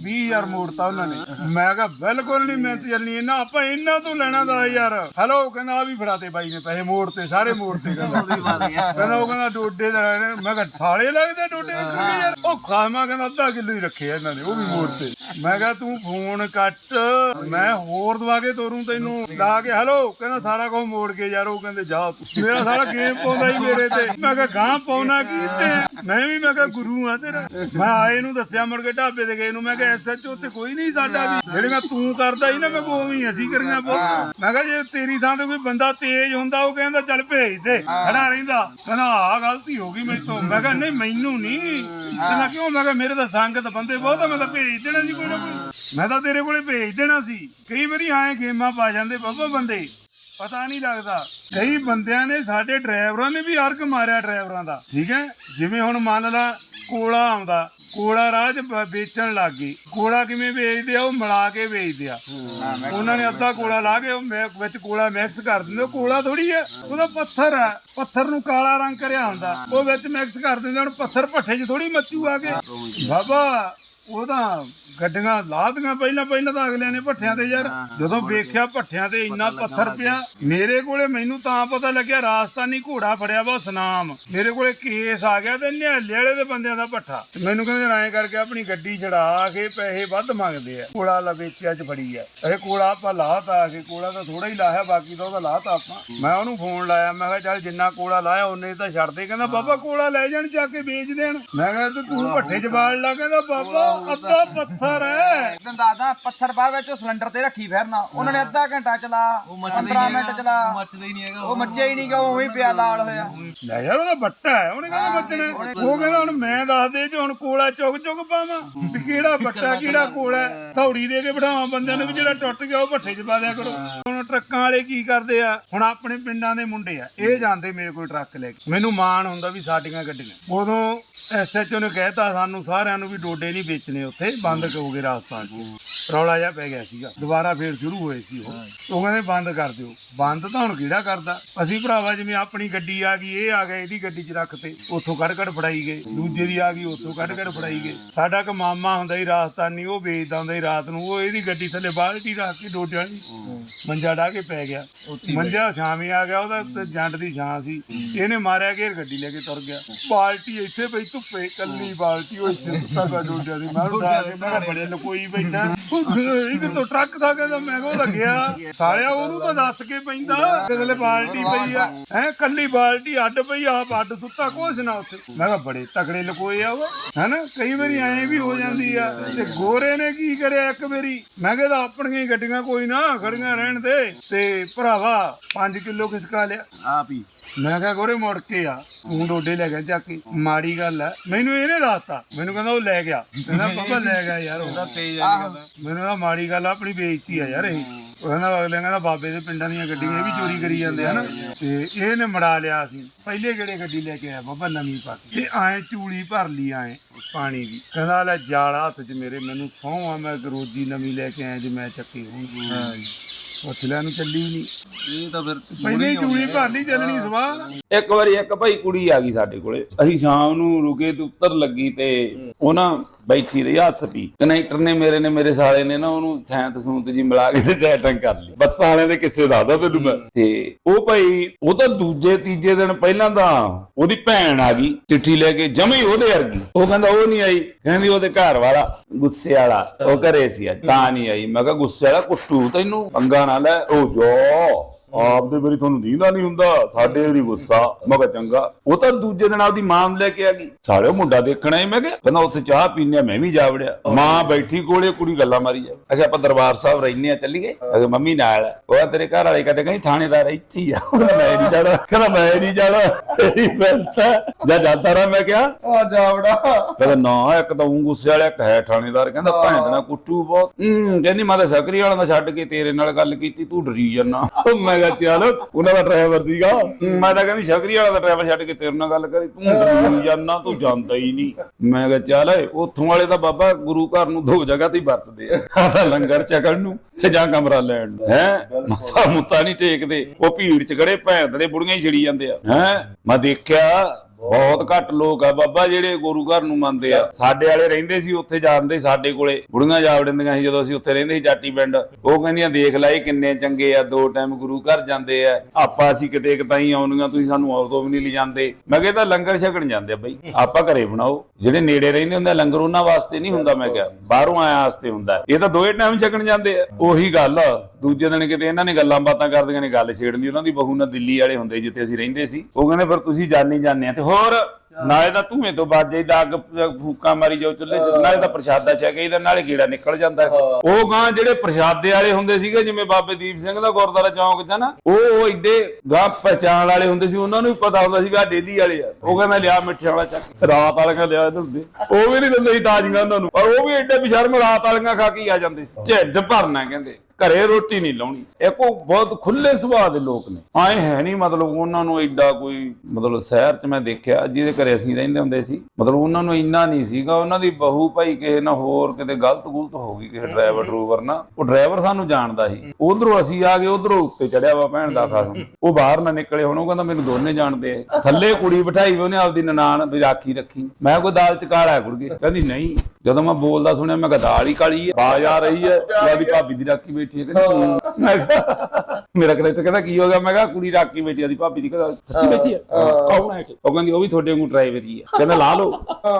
20000 ਮੋੜਤਾ ਉਹਨਾਂ ਨੇ। ਮੈਂ ਕਿਹਾ ਬਿਲਕੁਲ ਨਹੀਂ ਮਿਹਨਤ ਚੱਲਣੀ ਇਹਨਾਂ ਆਪਾਂ ਇਹਨਾਂ ਤੋਂ ਲੈਣਾ ਦਾ ਯਾਰ। ਹੈਲੋ ਕਹਿੰਦਾ ਆ ਵੀ ਫੜਾਤੇ ਬਾਈ ਨੇ ਪੈਸੇ ਮੋੜਤੇ ਸਾਰੇ ਮੋੜਤੇ। ਕਹਿੰਦਾ। ਕਹਿੰਦਾ ਉਹ ਕਹਿੰਦਾ ਡੋਡੇ ਦਾ। ਮੈਂ ਕਿਹਾ ਥਾਲੇ ਲੱਗਦੇ ਡੋਡੇ ਯਾਰ? ਉਹ ਖਾਮਾ ਕਹਿੰਦਾ ਅੱਧਾ ਕਿਲੋ ਹੀ ਰੱਖੇ ਆ ਇਹਨਾਂ ਨੇ ਉਹ ਵੀ ਮੋੜਤੇ। ਮੈਂ ਕਿਹਾ ਤੂੰ ਫੋਨ ਕੱਟ। ਮੈਂ ਹੋਰ ਦਵਾ ਕੇ ਤੋਰੂ ਤੈਨੂੰ। ਲਾ ਕੇ ਹੈਲੋ ਕਹਿੰਦਾ ਸਾਰਾ ਕੁਝ ਮੋੜ ਕੇ ਯਾਰ। ਉਹ ਕਹਿੰਦੇ ਜਾ ਤੂੰ। ਮੇਰਾ ਸਾਰਾ ਗੇਮ ਪਾਉਂਦਾ ਹੀ ਮੇਰੇ ਤੇ। ਮੈਂ ਕਿਹਾ ਗਾਂ ਪਾਉਣਾ ਕੀ ਤੇ ਮੈਂ ਵੀ ਮੈਂ ਕਿਹਾ ਗੁਰੂ ਆ ਤੇਰਾ। ਮੈਂ ਆਏ ਨੂੰ ਦੱਸਿਆ ਮੁੜ ਕੇ ਢਾਬੇ ਤੇ ਗਏ ਨੂੰ। ਮੈਂ ਕਿਹਾ ਐਸਐਚਓ ਤੇ ਕੋਈ ਨਹੀਂ ਸਾਡਾ ਵੀ। ਜਿਹੜੀਆਂ ਤੂੰ ਕਰਦਾ ਸੀ ਨਾ ਮੈਂ ਕੋਈ ਵੀ ਅਸੀਂ ਕਰੀਆਂ ਬਹੁਤ ਮੈਂ ਕਿਹਾ ਜੇ ਤੇਰੀ ਥਾਂ ਤੇ ਕੋਈ ਬੰਦਾ ਤੇਜ਼ ਹੁੰਦਾ ਉਹ ਕਹਿੰਦਾ ਚੱਲ ਭੇਜ ਦੇ। ਖੜਾ ਰਹਿੰਦਾ। ਕਹਿੰਦਾ ਆਹ ਗਲਤੀ ਹੋ ਗਈ ਮੇਰੇ ਤੋਂ। ਮੈਂ ਕਿਹਾ ਨਹੀਂ ਮੈਨੂੰ ਨਹੀਂ। ਕਹਿੰਦਾ ਕਿਉਂ? ਮੈਂ ਕਿਹਾ ਮੇਰੇ ਤਾਂ ਸੰਗਤ ਬੰਦੇ ਬਹੁਤ ਆ ਮੈਂ ਤਾਂ ਭੇਜ ਦੇਣਾ ਸੀ ਕੋਈ ਨਾ ਕੋਈ। ਮੈਂ ਤਾਂ ਤੇਰੇ ਕੋਲੇ ਭੇਜ ਦੇਣਾ ਸੀ। ਕਈ ਵਾਰੀ ਆਏ ਗੇਮਾਂ ਪਾ ਜਾਂਦੇ ਬਾਬਾ ਬੰਦੇ। ਪਤਾ ਨਹੀਂ ਲੱਗਦਾ। ਕਈ ਬੰਦਿਆਂ ਨੇ ਸਾਡੇ ਡਰਾਈਵਰਾਂ ਨੇ ਵੀ ਅਰਗ ਮਾਰਿਆ ਡਰਾਈਵਰਾਂ ਦਾ। ਠੀਕ ਹੈ? ਜਿਵੇਂ ਹੁਣ ਮੰਨ ਲਾ ਕੋਲਾ ਆਉਂਦਾ। ਕੋਲਾ ਰਾਹ 'ਚ ਬ- ਵੇਚਣ ਲੱਗ ਗਏ ਕੋਲਾ ਕਿਵੇਂ ਵੇਚਦੇ ਆ? ਉਹ ਮਿਲਾ ਕੇ ਵੇਚਦੇ ਆ। ਉਹਨਾਂ ਨੇ ਅੱਧਾ ਕੋਲਾ ਲਾ ਕੇ ਉਹ ਮੈ- ਵਿੱਚ ਕੋਲਾ ਮਿਕਸ ਕਰ ਦਿੰਦੇ। ਉਹ ਕੋਲਾ ਥੋੜੀ ਆ ਉਹਦਾ ਪੱਥਰ ਆ। ਪੱਥਰ ਨੂੰ ਕਾਲਾ ਰੰਗ ਕਰਿਆ ਹੁੰਦਾ। ਉਹ ਵਿੱਚ ਮਿਕਸ ਕਰ ਦਿੰਦੇ। ਹੁਣ ਪੱਥਰ ਭੱਠੇ 'ਚ ਥੋੜੀ ਮੱਚੂ ਆ ਕੇ। ਬਾਬਾ ਉਹਦਾ ਗੱਡੀਆਂ ਲਾਦੀਆਂ ਪਹਿਲਾਂ ਪਹਿਲਾਂ ਤਾਂ ਅਗਲਿਆਂ ਨੇ ਭੱਠਿਆਂ ਤੇ ਯਾਰ। ਜਦੋਂ ਵੇਖਿਆ ਭੱਠਿਆਂ ਤੇ ਇੰਨਾ ਪੱਥਰ ਪਿਆ ਮੇਰੇ ਕੋਲੇ ਮੈਨੂੰ ਤਾਂ ਪਤਾ ਲੱਗਿਆ ਰਾਜਸਥਾਨੀ ਘੋੜਾ ਫੜਿਆ ਵਾ ਸਨਾਮ ਮੇਰੇ ਕੋਲੇ ਕੇਸ ਆ ਗਿਆ ਤੇ ਨਿਹੱਲੇ ਵਾਲੇ ਦੇ ਬੰਦਿਆਂ ਦਾ ਭੱਠਾ। ਤੇ ਮੈਨੂੰ ਕਹਿੰਦੇ ਐਂ ਕਰਕੇ ਆਪਣੀ ਗੱਡੀ ਛੜਾ ਕੇ ਪੈਸੇ ਵੱਧ ਮੰਗਦੇ ਆ। ਕੋਲਾ ਲਾ ਵੇਚਿਆ ਚ ਫੜੀ ਆ। ਇਹ ਕੋਲਾ ਆਪਾਂ ਲਾਤਾ ਕਿ ਕੋਲਾ ਤਾਂ ਥੋੜਾ ਹੀ ਲਾਇਆ ਬਾਕੀ ਤਾਂ ਉਹਦਾ ਲਾਤਾ ਆਪਾਂ। ਮੈਂ ਉਹਨੂੰ ਫੋਨ ਲਾਇਆ ਮੈਂ ਕਿਹਾ ਚੱਲ ਜਿੰਨਾ ਕੋਲਾ ਲਾਇਆ ਉਹਨੇ ਤਾਂ ਛੱਡ ਦੇ। ਕਹਿੰਦਾ ਬਾਬਾ ਕੋਲਾ ਲੈ ਜਾਣ ਜਾ ਕੇ ਵੇਚ ਦੇਣ। ਮੈਂ ਕਿਹਾ ਤੂੰ ਤੂੰ ਭੱਠੇ ਚ ਬਾਲ ਲਾ ਕਹਿੰਦਾ ਬਾਬਾ। ਅੱਧਾ ਪੱਥਰ ਹੈ। ਇਦਾਂ ਦੱਸਦਾ ਪੱਥਰ ਬਾਹਰ ਵਿੱਚ ਉਹ ਸਿਲੰਡਰ ਤੇ ਰੱਖੀ ਫਿਰਨਾ। ਉਹਨਾਂ ਨੇ ਅੱਧਾ ਘੰਟਾ ਚਲਾ 15 ਮਿੰਟ ਚਲਾ। ਮੱਚਦਾ ਹੀ ਨਹੀਂ ਹੈਗਾ। ਉਹ ਮੱਚਿਆ ਹੀ ਨਹੀਂ ਗਾ ਉਵੇਂ ਹੀ ਪਿਆ ਲਾਲ ਹੋਇਆ। ਲੈ ਯਾਰ ਉਹਦਾ ਬੱਟਾ ਹੈ। ਉਹਨੇ ਕਹਿੰਦਾ ਬੱਚਣਾ ਉਹ ਕਹਿੰਦਾ ਹੁਣ ਮੈਂ ਦੱਸ ਦੇ ਜੇ ਹੁਣ ਕੋਲਾ ਚੁੱਕ ਚੁੱਕ ਪਾਵਾਂ ਵੀ ਕਿਹੜਾ ਬੱਟਾ ਕਿਹੜਾ ਕੋਲਾ ਹੈ। ਥੌੜੀ ਦੇ ਕੇ ਬਿਠਾਵਾਂ ਬੰਦਿਆਂ ਨੂੰ ਵੀ ਜਿਹੜਾ ਟੁੱਟ ਗਿਆ ਉਹ ਭੱਠੇ 'ਚ ਪਾ ਦਿਆ ਕਰੋ। ਹੁਣ ਟਰੱਕਾਂ ਵਾਲੇ ਕੀ ਕਰਦੇ ਆ? ਹੁਣ ਆਪਣੇ ਪਿੰਡਾਂ ਦੇ ਮੁੰਡੇ ਆ ਇਹ ਜਾਂਦੇ ਮੇਰੇ ਕੋਲ ਟਰੱਕ ਲੈ ਕੇ। ਮੈਨੂੰ ਮਾਣ ਹੁੰਦਾ ਵੀ ਸਾਡੀਆਂ ਗੱਡੀਆਂ। ਉਦੋਂ ਐਸਐਚਓ ਨੇ ਕਹਿਤਾ ਸਾਨੂੰ ਸਾਰਿਆਂ ਨੂੰ ਵੀ ਡੋਡੇ ਨਹੀਂ ਵੇਚਣੇ ਉੱਥੇ ਬੰਦ ਹੋ ਗਏ ਰਾਜਸਥਾਨ 'ਚ। ਰੌਲਾ ਜਿਹਾ ਪੈ ਗਿਆ ਸੀਗਾ। ਦੁਬਾਰਾ ਫੇਰ ਸ਼ੁਰੂ ਹੋਏ ਸੀ ਉਹ। ਉਹ ਕਹਿੰਦੇ ਬੰਦ ਕਰ ਦਿਓ। ਬੰਦ ਤਾਂ ਹੁਣ ਕਿਹੜਾ ਕਰਦਾ? ਅਸੀਂ ਭਰਾਵਾ ਜਿਵੇਂ ਆਪਣੀ ਗੱਡੀ ਆ ਗਈ ਇਹ ਆ ਗਏ ਇਹਦੀ ਗੱਡੀ 'ਚ ਰੱਖਤੇ ਉੱਥੋਂ ਕੱਢ ਕੱਢ ਫੜਾਈ ਗਏ। ਦੂਜੇ ਦੀ ਆ ਗਈ ਉੱਥੋਂ ਕੱਢ ਕੱਢ ਫੜਾਈ ਗਏ। ਸਾਡਾ ਇੱਕ ਮਾਮਾ ਹੁੰਦਾ ਹੀ ਰਾਜਸਥਾਨੀ ਉਹ ਵੇਚਦਾ ਹੁੰਦਾ ਹੀ ਰਾਤ ਨੂੰ। ਉਹ ਇਹਦੀ ਗੱਡੀ ਥੱਲੇ ਬਾਲਟੀ ਰੱਖ ਕੇ ਡੋਡਿਆਂ ਦੀ ਮੰਜਾ ਢਾ ਕੇ ਪੈ ਗਿਆ। ਮੰਜਾ ਛਾਵੇਂ ਆ ਗਿਆ ਉਹਦਾ ਤੇ ਜੰਡ ਦੀ ਛਾਂ ਸੀ। ਇਹਨੇ ਮਾਰਿਆ ਘੇਰ ਗੱਡੀ ਲੈ ਕੇ ਤੁਰ ਗਿਆ। ਬਾਲਟੀ ਇੱਥੇ ਪਈ ਧੁੱਪੇ ਕੱਲੀ ਬਾਲਟੀ ਉਹ ਇੱਥੇ ਸੁੱਤਾ ਪਿਆ ਡੋਡਿਆਂ ਦੀ ਮੈਂ ਉਠਾ ਕੇ ਮੈਂ ਕਿਹਾ ਬੜੇ ਲਕੋਈ ਬੈਠਾ। ਇਹ ਤੋਂ ਟਰੱਕ ਦਾ ਕਹਿੰਦਾ? ਮੈਂ ਕਿਹਾ ਉਹਦਾ ਗਿਆ। ਸਾਲਿਆ ਉਹਨੂੰ ਤਾਂ ਦੱਸ ਕੇ ਪੈਂਦਾ। ਕਿਦਲੇ ਬਾਲਟੀ ਪਈ ਆ। ਹੈ ਕੱਲੀ ਬਾਲਟੀ ਅੱਡ ਪਈ ਆਪ ਅੱਡ ਸੁੱਤਾ ਕੁਛ ਨਾ ਉੱਥੇ। ਮੈਂ ਕਿਹਾ ਬੜੇ ਤਕੜੇ ਲਕੋਏ ਆ ਉਹ। ਹੈਨਾ? ਕਈ ਵਾਰੀ ਐਂ ਵੀ ਹੋ ਜਾਂਦੀ ਆ। ਤੇ ਗੋਰੇ ਨੇ ਕੀ ਕਰਿਆ ਇੱਕ ਵਾਰੀ? ਮੈਂ ਕਿਹਾ ਆਪਣੀਆਂ ਹੀ ਗੱਡੀਆਂ ਕੋਈ ਨਾ ਖੜੀਆਂ ਰਹਿਣ ਦੇ। ਤੇ ਭਰਾਵਾ 5 ਕਿਲੋ ਖਿਸਕਾ ਲਿਆ। ਆਪ ਹੀ। ਮੈਂ ਕਿਹਾ ਗੋਰੇ ਮੁੜ ਕੇ ਆ। ਤੂੰ ਡੋਡੇ ਲੈ ਗਿਆ ਚੱਕ ਕੇ। ਮਾੜੀ ਗੱਲ ਐ ਮੈਨੂੰ ਇਹਨੇ ਦੱਸਤਾ। ਮੈਨੂੰ ਕਹਿੰਦਾ ਉਹ ਲੈ ਗਿਆ। ਕਹਿੰਦਾ ਪਾਪਾ ਲੈ ਗਿਆ ਯਾਰ ਉਹਦਾ ਤੇਜ਼ ਮੈਨੂੰ ਤਾਂ ਮਾੜੀ ਗੱਲ ਆ, ਆਪਣੀ ਬੇਇੱਜ਼ਤੀ ਆ ਯਾਰ ਇਹ। ਉਹ ਕਹਿੰਦਾ ਅਗਲੇ ਕਹਿੰਦਾ ਬਾਬੇ ਦੇ ਪਿੰਡਾਂ ਦੀਆਂ ਗੱਡੀਆਂ ਇਹ ਵੀ ਚੋਰੀ ਕਰੀ ਜਾਂਦੇ ਹਨ ਤੇ ਇਹਨੇ ਮੜਾ ਲਿਆ ਸੀ। ਪਹਿਲੇ ਕਿਹੜੇ ਗੱਡੀ ਲੈ ਕੇ ਆਇਆ? ਬਾਬਾ ਨਵੀਂ ਪਾ ਕੇ। ਤੇ ਐ ਚੂਲੀ ਭਰ ਲਈ ਐ ਪਾਣੀ ਦੀ। ਕਹਿੰਦਾ ਲੈ ਜਾਲ ਹੱਥ 'ਚ ਮੇਰੇ ਮੈਨੂੰ ਸਹੁੰ ਆ ਮੈਂ ਇੱਕ ਰੋਜੀ ਨਵੀਂ ਲੈ ਕੇ ਆਇਆ ਜੇ ਮੈਂ ਚੱਕੀ ਹੁਣ ਉਥਲਿਆਂ ਨੂੰ ਚੱਲੀ ਨਹੀਂ। ਇਹ ਤਾਂ ਫਿਰ ਪਹਿਲੇ ਹੀ ਚੂਲੀ ਭਰ ਲਈ ਚੱਲਣੀ ਸਵਾਹ। ਇੱਕ ਵਾਰੀ ਇੱਕ ਭਾਈ ਕੁੜੀ ਆ ਗਈ ਸਾਡੇ ਕੋਲੇ। ਅਸੀਂ ਸ਼ਾਮ ਨੂੰ ਰੁਕੇ ਤੇ ਉੱਤਰ ਲੱਗੀ ਤੇ ਉਹ ਨਾ ਬੈਠੀ ਰਹੀ ਹੱਸ ਪੀ ਕਨੈਕਟਰ ਨੇ ਮੇਰੇ ਨੇ ਮੇਰੇ ਸਾਲੇ ਨੇ ਨਾ ਉਹਨੂੰ ਸੈਂਤ ਸੂਤ ਜੀ ਮਿਲਾ ਕੇ ਤੇ ਸੈਟਿੰਗ ਕਰ ਲਈ। ਬੱਸਾਂ ਵਾਲਿਆਂ ਦੇ ਕਿੱਸੇ ਦੱਸਦਾ ਤੈਨੂੰ ਮੈਂ। ਤੇ ਉਹ ਭਾਈ ਉਹ ਤਾਂ ਦੂਜੇ ਤੀਜੇ ਦਿਨ ਪਹਿਲਾਂ ਤਾਂ ਉਹਦੀ ਭੈਣ ਆ ਗਈ ਚਿੱਠੀ ਲੈ ਕੇ ਜਮੀ ਉਹਦੇ ਵਰਗੀ। ਉਹ ਕਹਿੰਦਾ ਉਹ ਨਹੀਂ ਆਈ। ਕਹਿੰਦੀ ਉਹਦੇ ਘਰ ਵਾਲਾ ਗੁੱਸੇ ਵਾਲਾ ਉਹ ਘਰੇ ਸੀ ਅੱਜ ਤਾਂ ਨਹੀਂ ਆਈ। ਮੈਂ ਕਿਹਾ ਗੁੱਸੇ ਵਾਲਾ ਕੁੱਟੂ ਤੈਨੂੰ। ਪੰਗਾ နာနဲ့ဟုတ်ကြော ਆਪ ਦੇ ਵਾਰੀ ਤੁਹਾਨੂੰ ਦੀਂਦਾ ਨਹੀਂ ਹੁੰਦਾ ਸਾਡੇ ਵਾਰੀ ਗੁੱਸਾ ਮੈਂ ਕਿਹਾ ਚੰਗਾ। ਉਹ ਤਾਂ ਦੂਜੇ ਦਿਨ ਆਪਦੀ ਮਾਂ ਨੂੰ ਲੈ ਕੇ ਆ ਗਈ। ਸਾਲਿਓ ਮੁੰਡਾ ਦੇਖਣਾ ਹੀ ਮੈਂ ਕਿਹਾ ਕਹਿੰਦਾ ਉੱਥੇ ਚਾਹ ਪੀਣੇ ਮੈਂ ਵੀ ਜਾ ਵੜਿਆ। ਮਾਂ ਬੈਠੀ ਕੋਲੇ ਕੁੜੀ ਗੱਲਾਂ ਮਾਰੀ ਜਾ ਅਖੇ ਆਪਾਂ ਦਰਬਾਰ ਸਾਹਿਬ ਰਹਿੰਨੇ ਆ ਚੱਲੀਏ? ਅਗੇ ਮੰਮੀ ਨਾਲ। ਉਹ ਤੇਰੇ ਘਰ ਵਾਲੇ ਕਹਿੰਦੇ ਕਹਿੰਦੀ ਥਾਣੇਦਾਰ ਇੱਥੇ ਹੀ ਆ। ਮੈਂ ਨਹੀਂ ਜਾਣਾ। ਕਹਿੰਦਾ ਮੈਂ ਨਹੀਂ ਜਾਣਾ। ਤੇਰੀ ਹੈ ਜਾ ਜਾਂਦਾ ਰਹਾ ਮੈਂ ਕਿਹਾ। ਆ ਜਾਵੜਾ ਕਹਿੰਦਾ ਨਾ ਇੱਕ ਤਾਂ ਉਹ ਗੁੱਸੇ ਵਾਲਾ ਇੱਕ ਹੈ ਥਾਣੇਦਾਰ। ਕਹਿੰਦਾ ਭੈਣ ਦਾ ਕੁੱਟੂ ਬਹੁਤ। ਹੂੰ ਕਹਿੰਦੀ ਮੈਂ ਤਾਂ ਸਕਰੀ ਵਾਲਾ ਛੱਡ ਕੇ ਤੇਰੇ ਨਾਲ ਗੱਲ ਕੀਤੀ ਤੂੰ ਡਰੀ ਜਾਨਾ। ਮੈਂ ਕਿਹਾ ਚੱਲ ਉਹਨਾਂ ਦਾ ਡਰਾਈਵਰ ਸੀਗਾ। ਮੈਂ ਤਾਂ ਕਹਿੰਦੀ ਸਕਰੀ ਵਾਲਾ ਦਾ ਡਰਾਈਵਰ ਛੱਡ ਕੇ ਤੇਰੇ ਨਾਲ ਗੱਲ ਕਰੀ ਤੂੰ ਜਾਨਾ ਤੂੰ ਜਾਂਦਾ ਹੀ ਨਹੀਂ। ਮੈਂ ਕਿਹਾ ਚੱਲ ਉੱਥੋਂ ਵਾਲੇ ਤਾਂ ਬਾਬਾ ਗੁਰੂ ਘਰ ਨੂੰ ਦੋ ਜਗ੍ਹਾ ਤੇ ਹੀ ਵਰਤਦੇ ਆ ਲੰਗਰ ਛਕਣ ਨੂੰ ਤੇ ਜਾਂ ਕਮਰਾ ਲੈਣ ਨੂੰ। ਹੈ? ਮੱਥਾ ਮੁੱਤਾ ਨਹੀਂ ਟੇਕਦੇ। ਉਹ ਭੀੜ ਚ ਖੜੇ ਭੈਣ ਦੇ ਬੁੜੀਆਂ ਹੀ ਛੜੀ ਜਾਂਦੇ ਆ। ਹੈ? ਮੈਂ ਦੇਖਿਆ ਬਹੁਤ ਘੱਟ ਲੋਕ ਆ ਬਾਬਾ ਜਿਹੜੇ ਗੁਰੂ ਘਰ ਨੂੰ ਮੰਨਦੇ ਆ। ਸਾਡੇ ਵਾਲੇ ਰਹਿੰਦੇ ਸੀ ਉੱਥੇ ਜਾਂਦੇ ਸਾਡੇ ਕੋਲੇ। ਬੁੜੀਆਂ ਜਾ ਵੜਦੀਆਂ ਸੀ ਜਦੋਂ ਅਸੀਂ ਉੱਥੇ ਰਹਿੰਦੇ ਸੀ ਜਾਟੀ ਪਿੰਡ। ਉਹ ਕਹਿੰਦੀਆਂ ਦੇਖ ਲੈ ਇਹ ਕਿੰਨੇ ਚੰਗੇ ਆ ਦੋ ਟਾਈਮ ਗੁਰੂ ਘਰ ਜਾਂਦੇ ਆ। ਆਪਾਂ ਅਸੀਂ ਕਿਤੇ ਕਿਤਾਈ ਆਉਣੀਆਂ ਤੁਸੀਂ ਸਾਨੂੰ ਉਦੋਂ ਵੀ ਨਹੀਂ ਲਿਜਾਂਦੇ। ਮੈਂ ਕਿਹਾ ਤਾਂ ਲੰਗਰ ਛਕਣ ਜਾਂਦੇ ਆ ਬਈ। ਆਪਾਂ ਘਰੇ ਬਣਾਓ। ਜਿਹੜੇ ਨੇੜੇ ਰਹਿੰਦੇ ਹੁੰਦੇ ਆ, ਲੰਗਰ ਉਹਨਾਂ ਵਾਸਤੇ ਨਹੀਂ ਹੁੰਦਾ ਮੈਂ ਕਿਹਾ। ਬਾਹਰੋਂ ਆਇਆ ਵਾਸਤੇ ਹੁੰਦਾ। ਇਹ ਤਾਂ ਦੋਏ ਟਾਈਮ ਛਕਣ ਜਾਂਦੇ ਆ। ਉਹੀ ਗੱਲ ਆ। ਦੂਜੇ ਦਿਨ ਕਿਤੇ ਇਹਨਾਂ ਨੇ ਗੱਲਾਂ ਬਾਤਾਂ ਕਰਦੀਆਂ ਨੇ ਗੱਲ ਛੇੜਦੀ ਉਹਨਾਂ ਦੀ ਬਹੂ ਨਾਲ ਦਿੱਲੀ ਵਾਲੇ ਹੁੰਦੇ ਜਿੱਥੇ ਅਸੀਂ ਰਹਿੰਦੇ ਸੀ। ਉਹ ਕਹਿੰਦੇ ਫਿਰ ਤੁਸੀਂ ਜਾਣੀ ਜਾਂਦੇ ਆ ਤੇ ਹੋਰ ਨਾਲੇ ਤਾਂ ਧੂਏ ਤੋਂ ਬਾਅਦ ਜੇ ਅੱਗ ਫੂਕਾਂ ਮਾਰੀ ਜਾਓ ਚੁੱਲ੍ਹੇ 'ਚ ਨਾਲੇ ਤਾਂ ਪ੍ਰਸ਼ਾਦਾ ਛਕਈਦਾ ਨਾਲੇ ਕੀੜਾ ਨਿਕਲ ਜਾਂਦਾ। ਉਹ ਗਾਂ ਜਿਹੜੇ ਪ੍ਰਸ਼ਾਦੇ ਵਾਲੇ ਹੁੰਦੇ ਸੀਗੇ ਜਿਵੇਂ ਬਾਬੇ ਦੀਪ ਸਿੰਘ ਦਾ ਗੁਰਦੁਆਰਾ ਚੌਂਕ 'ਚ ਨਾ ਉਹ ਉਹ ਏਡੇ ਗਾਂ ਪਛਾਣ ਵਾਲੇ ਹੁੰਦੇ ਸੀ ਉਹਨਾਂ ਨੂੰ ਵੀ ਪਤਾ ਹੁੰਦਾ ਸੀ ਵੀ ਆ ਡੇਲੀ ਵਾਲੇ ਆ। ਉਹ ਕਹਿੰਦਾ ਲਿਆ ਮਿੱਠੇ ਵਾਲਾ ਚੱਕ। ਰਾਤ ਵਾਲਿਆਂ ਲਿਆ ਇੱਧਰ ਦੇ ਉਹ ਵੀ ਨਹੀਂ ਦਿੰਦੇ ਸੀ ਤਾਜ਼ੀਆਂ ਉਹਨਾਂ ਨੂੰ। ਪਰ ਉਹ ਵੀ ਏਡੇ ਬਿਸ਼ਰਮ ਰਾਤ ਵਾਲੀਆਂ ਖਾ ਕੇ ਆ ਜਾਂਦੇ ਸੀ। ਢਿੱਡ ਭਰਨਾ ਕਹਿੰਦੇ। ਘਰੇ ਰੋਟੀ ਨਹੀਂ ਲਾਉਣੀ। ਇੱਕ ਉਹ ਬਹੁਤ ਖੁੱਲੇ ਸੁਭਾਅ ਦੇ ਲੋਕ ਨੇ। ਆਏ ਹੈ ਨਹੀਂ ਮਤਲਬ ਉਹਨਾਂ ਨੂੰ ਐਡਾ ਕੋਈ ਮਤਲਬ ਸ਼ਹਿਰ 'ਚ ਮੈਂ ਦੇਖਿਆ ਜਿਹਦੇ ਘਰੇ ਅਸੀਂ ਰਹਿੰਦੇ ਹੁੰਦੇ ਸੀ। ਮਤਲਬ ਉਹਨਾਂ ਨੂੰ ਇੰਨਾ ਨਹੀਂ ਸੀਗਾ। ਉਹਨਾਂ ਦੀ ਬਹੂ ਭਾਈ ਕਿਸੇ ਨਾਲ ਹੋਰ ਕਿਤੇ ਗਲਤ ਗੁਲਤ ਹੋ ਗਈ ਕਿਸੇ ਡਰਾਈਵਰ ਡਰੂਵਰ ਨਾਲ। ਉਹ ਡਰਾਈਵਰ ਸਾਨੂੰ ਜਾਣਦਾ ਸੀ। ਉਧਰੋਂ ਅਸੀਂ ਆ ਗਏ ਉਧਰੋਂ ਉੱਤੇ ਚੜਿਆ ਵਾ ਭੈਣ ਦਾ ਖਾਸਮ ਉਹ ਬਾਹਰ ਨਾ ਨਿਕਲੇ ਹੁਣ ਉਹ ਕਹਿੰਦਾ ਮੈਨੂੰ ਦੋਨੇ ਜਾਣਦੇ ਆ। ਥੱਲੇ ਕੁੜੀ ਬਿਠਾਈ ਉਹਨੇ ਆਪਦੀ ਨਨਾਣ ਵੀ ਰਾਖੀ ਰੱਖੀ। ਮੈਂ ਕੋਈ ਦਾਲ ਚ ਕਾਲਾ ਗੁਰਗੇ ਕਹਿੰਦੀ ਨਹੀਂ। ਜਦੋਂ ਮੈਂ ਬੋਲਦਾ ਸੁਣਿਆ ਮੈਂ ਕਿਹਾ ਦਾਲ ਹੀ ਕਾਲੀ ਹੈ ਬਾਜ ਆ ਰਹੀ ਹੈ। ਉਹਦੀ ਭਾਬੀ ਦੀ ਰਾਖੀ ਬੈਠੀ ਹੈ ਕਹਿੰਦੀ ਹੂੰ। ਮੈਂ ਕਿਹਾ ਮੇਰਾ ਕਰੈਕਟਰ ਕਹਿੰਦਾ ਕੀ ਹੋ ਗਿਆ? ਮੈਂ ਕਿਹਾ ਕੁੜੀ ਰਾਖੀ ਬੈਠੀ ਆਦੀ ਭਾਬੀ ਦੀ ਕਹਿੰਦਾ ਸੱਚੀ ਬੈਠੀ ਹੈ ਕੌਣ ਹੈ ਉਹ ਕਹਿੰਦੀ ਉਹ ਵੀ ਤੁਹਾਡੇ ਵਾਂਗੂ ਡਰਾਈਵਰ ਹੀ ਹੈ ਕਹਿੰਦਾ ਲਾ ਲਓ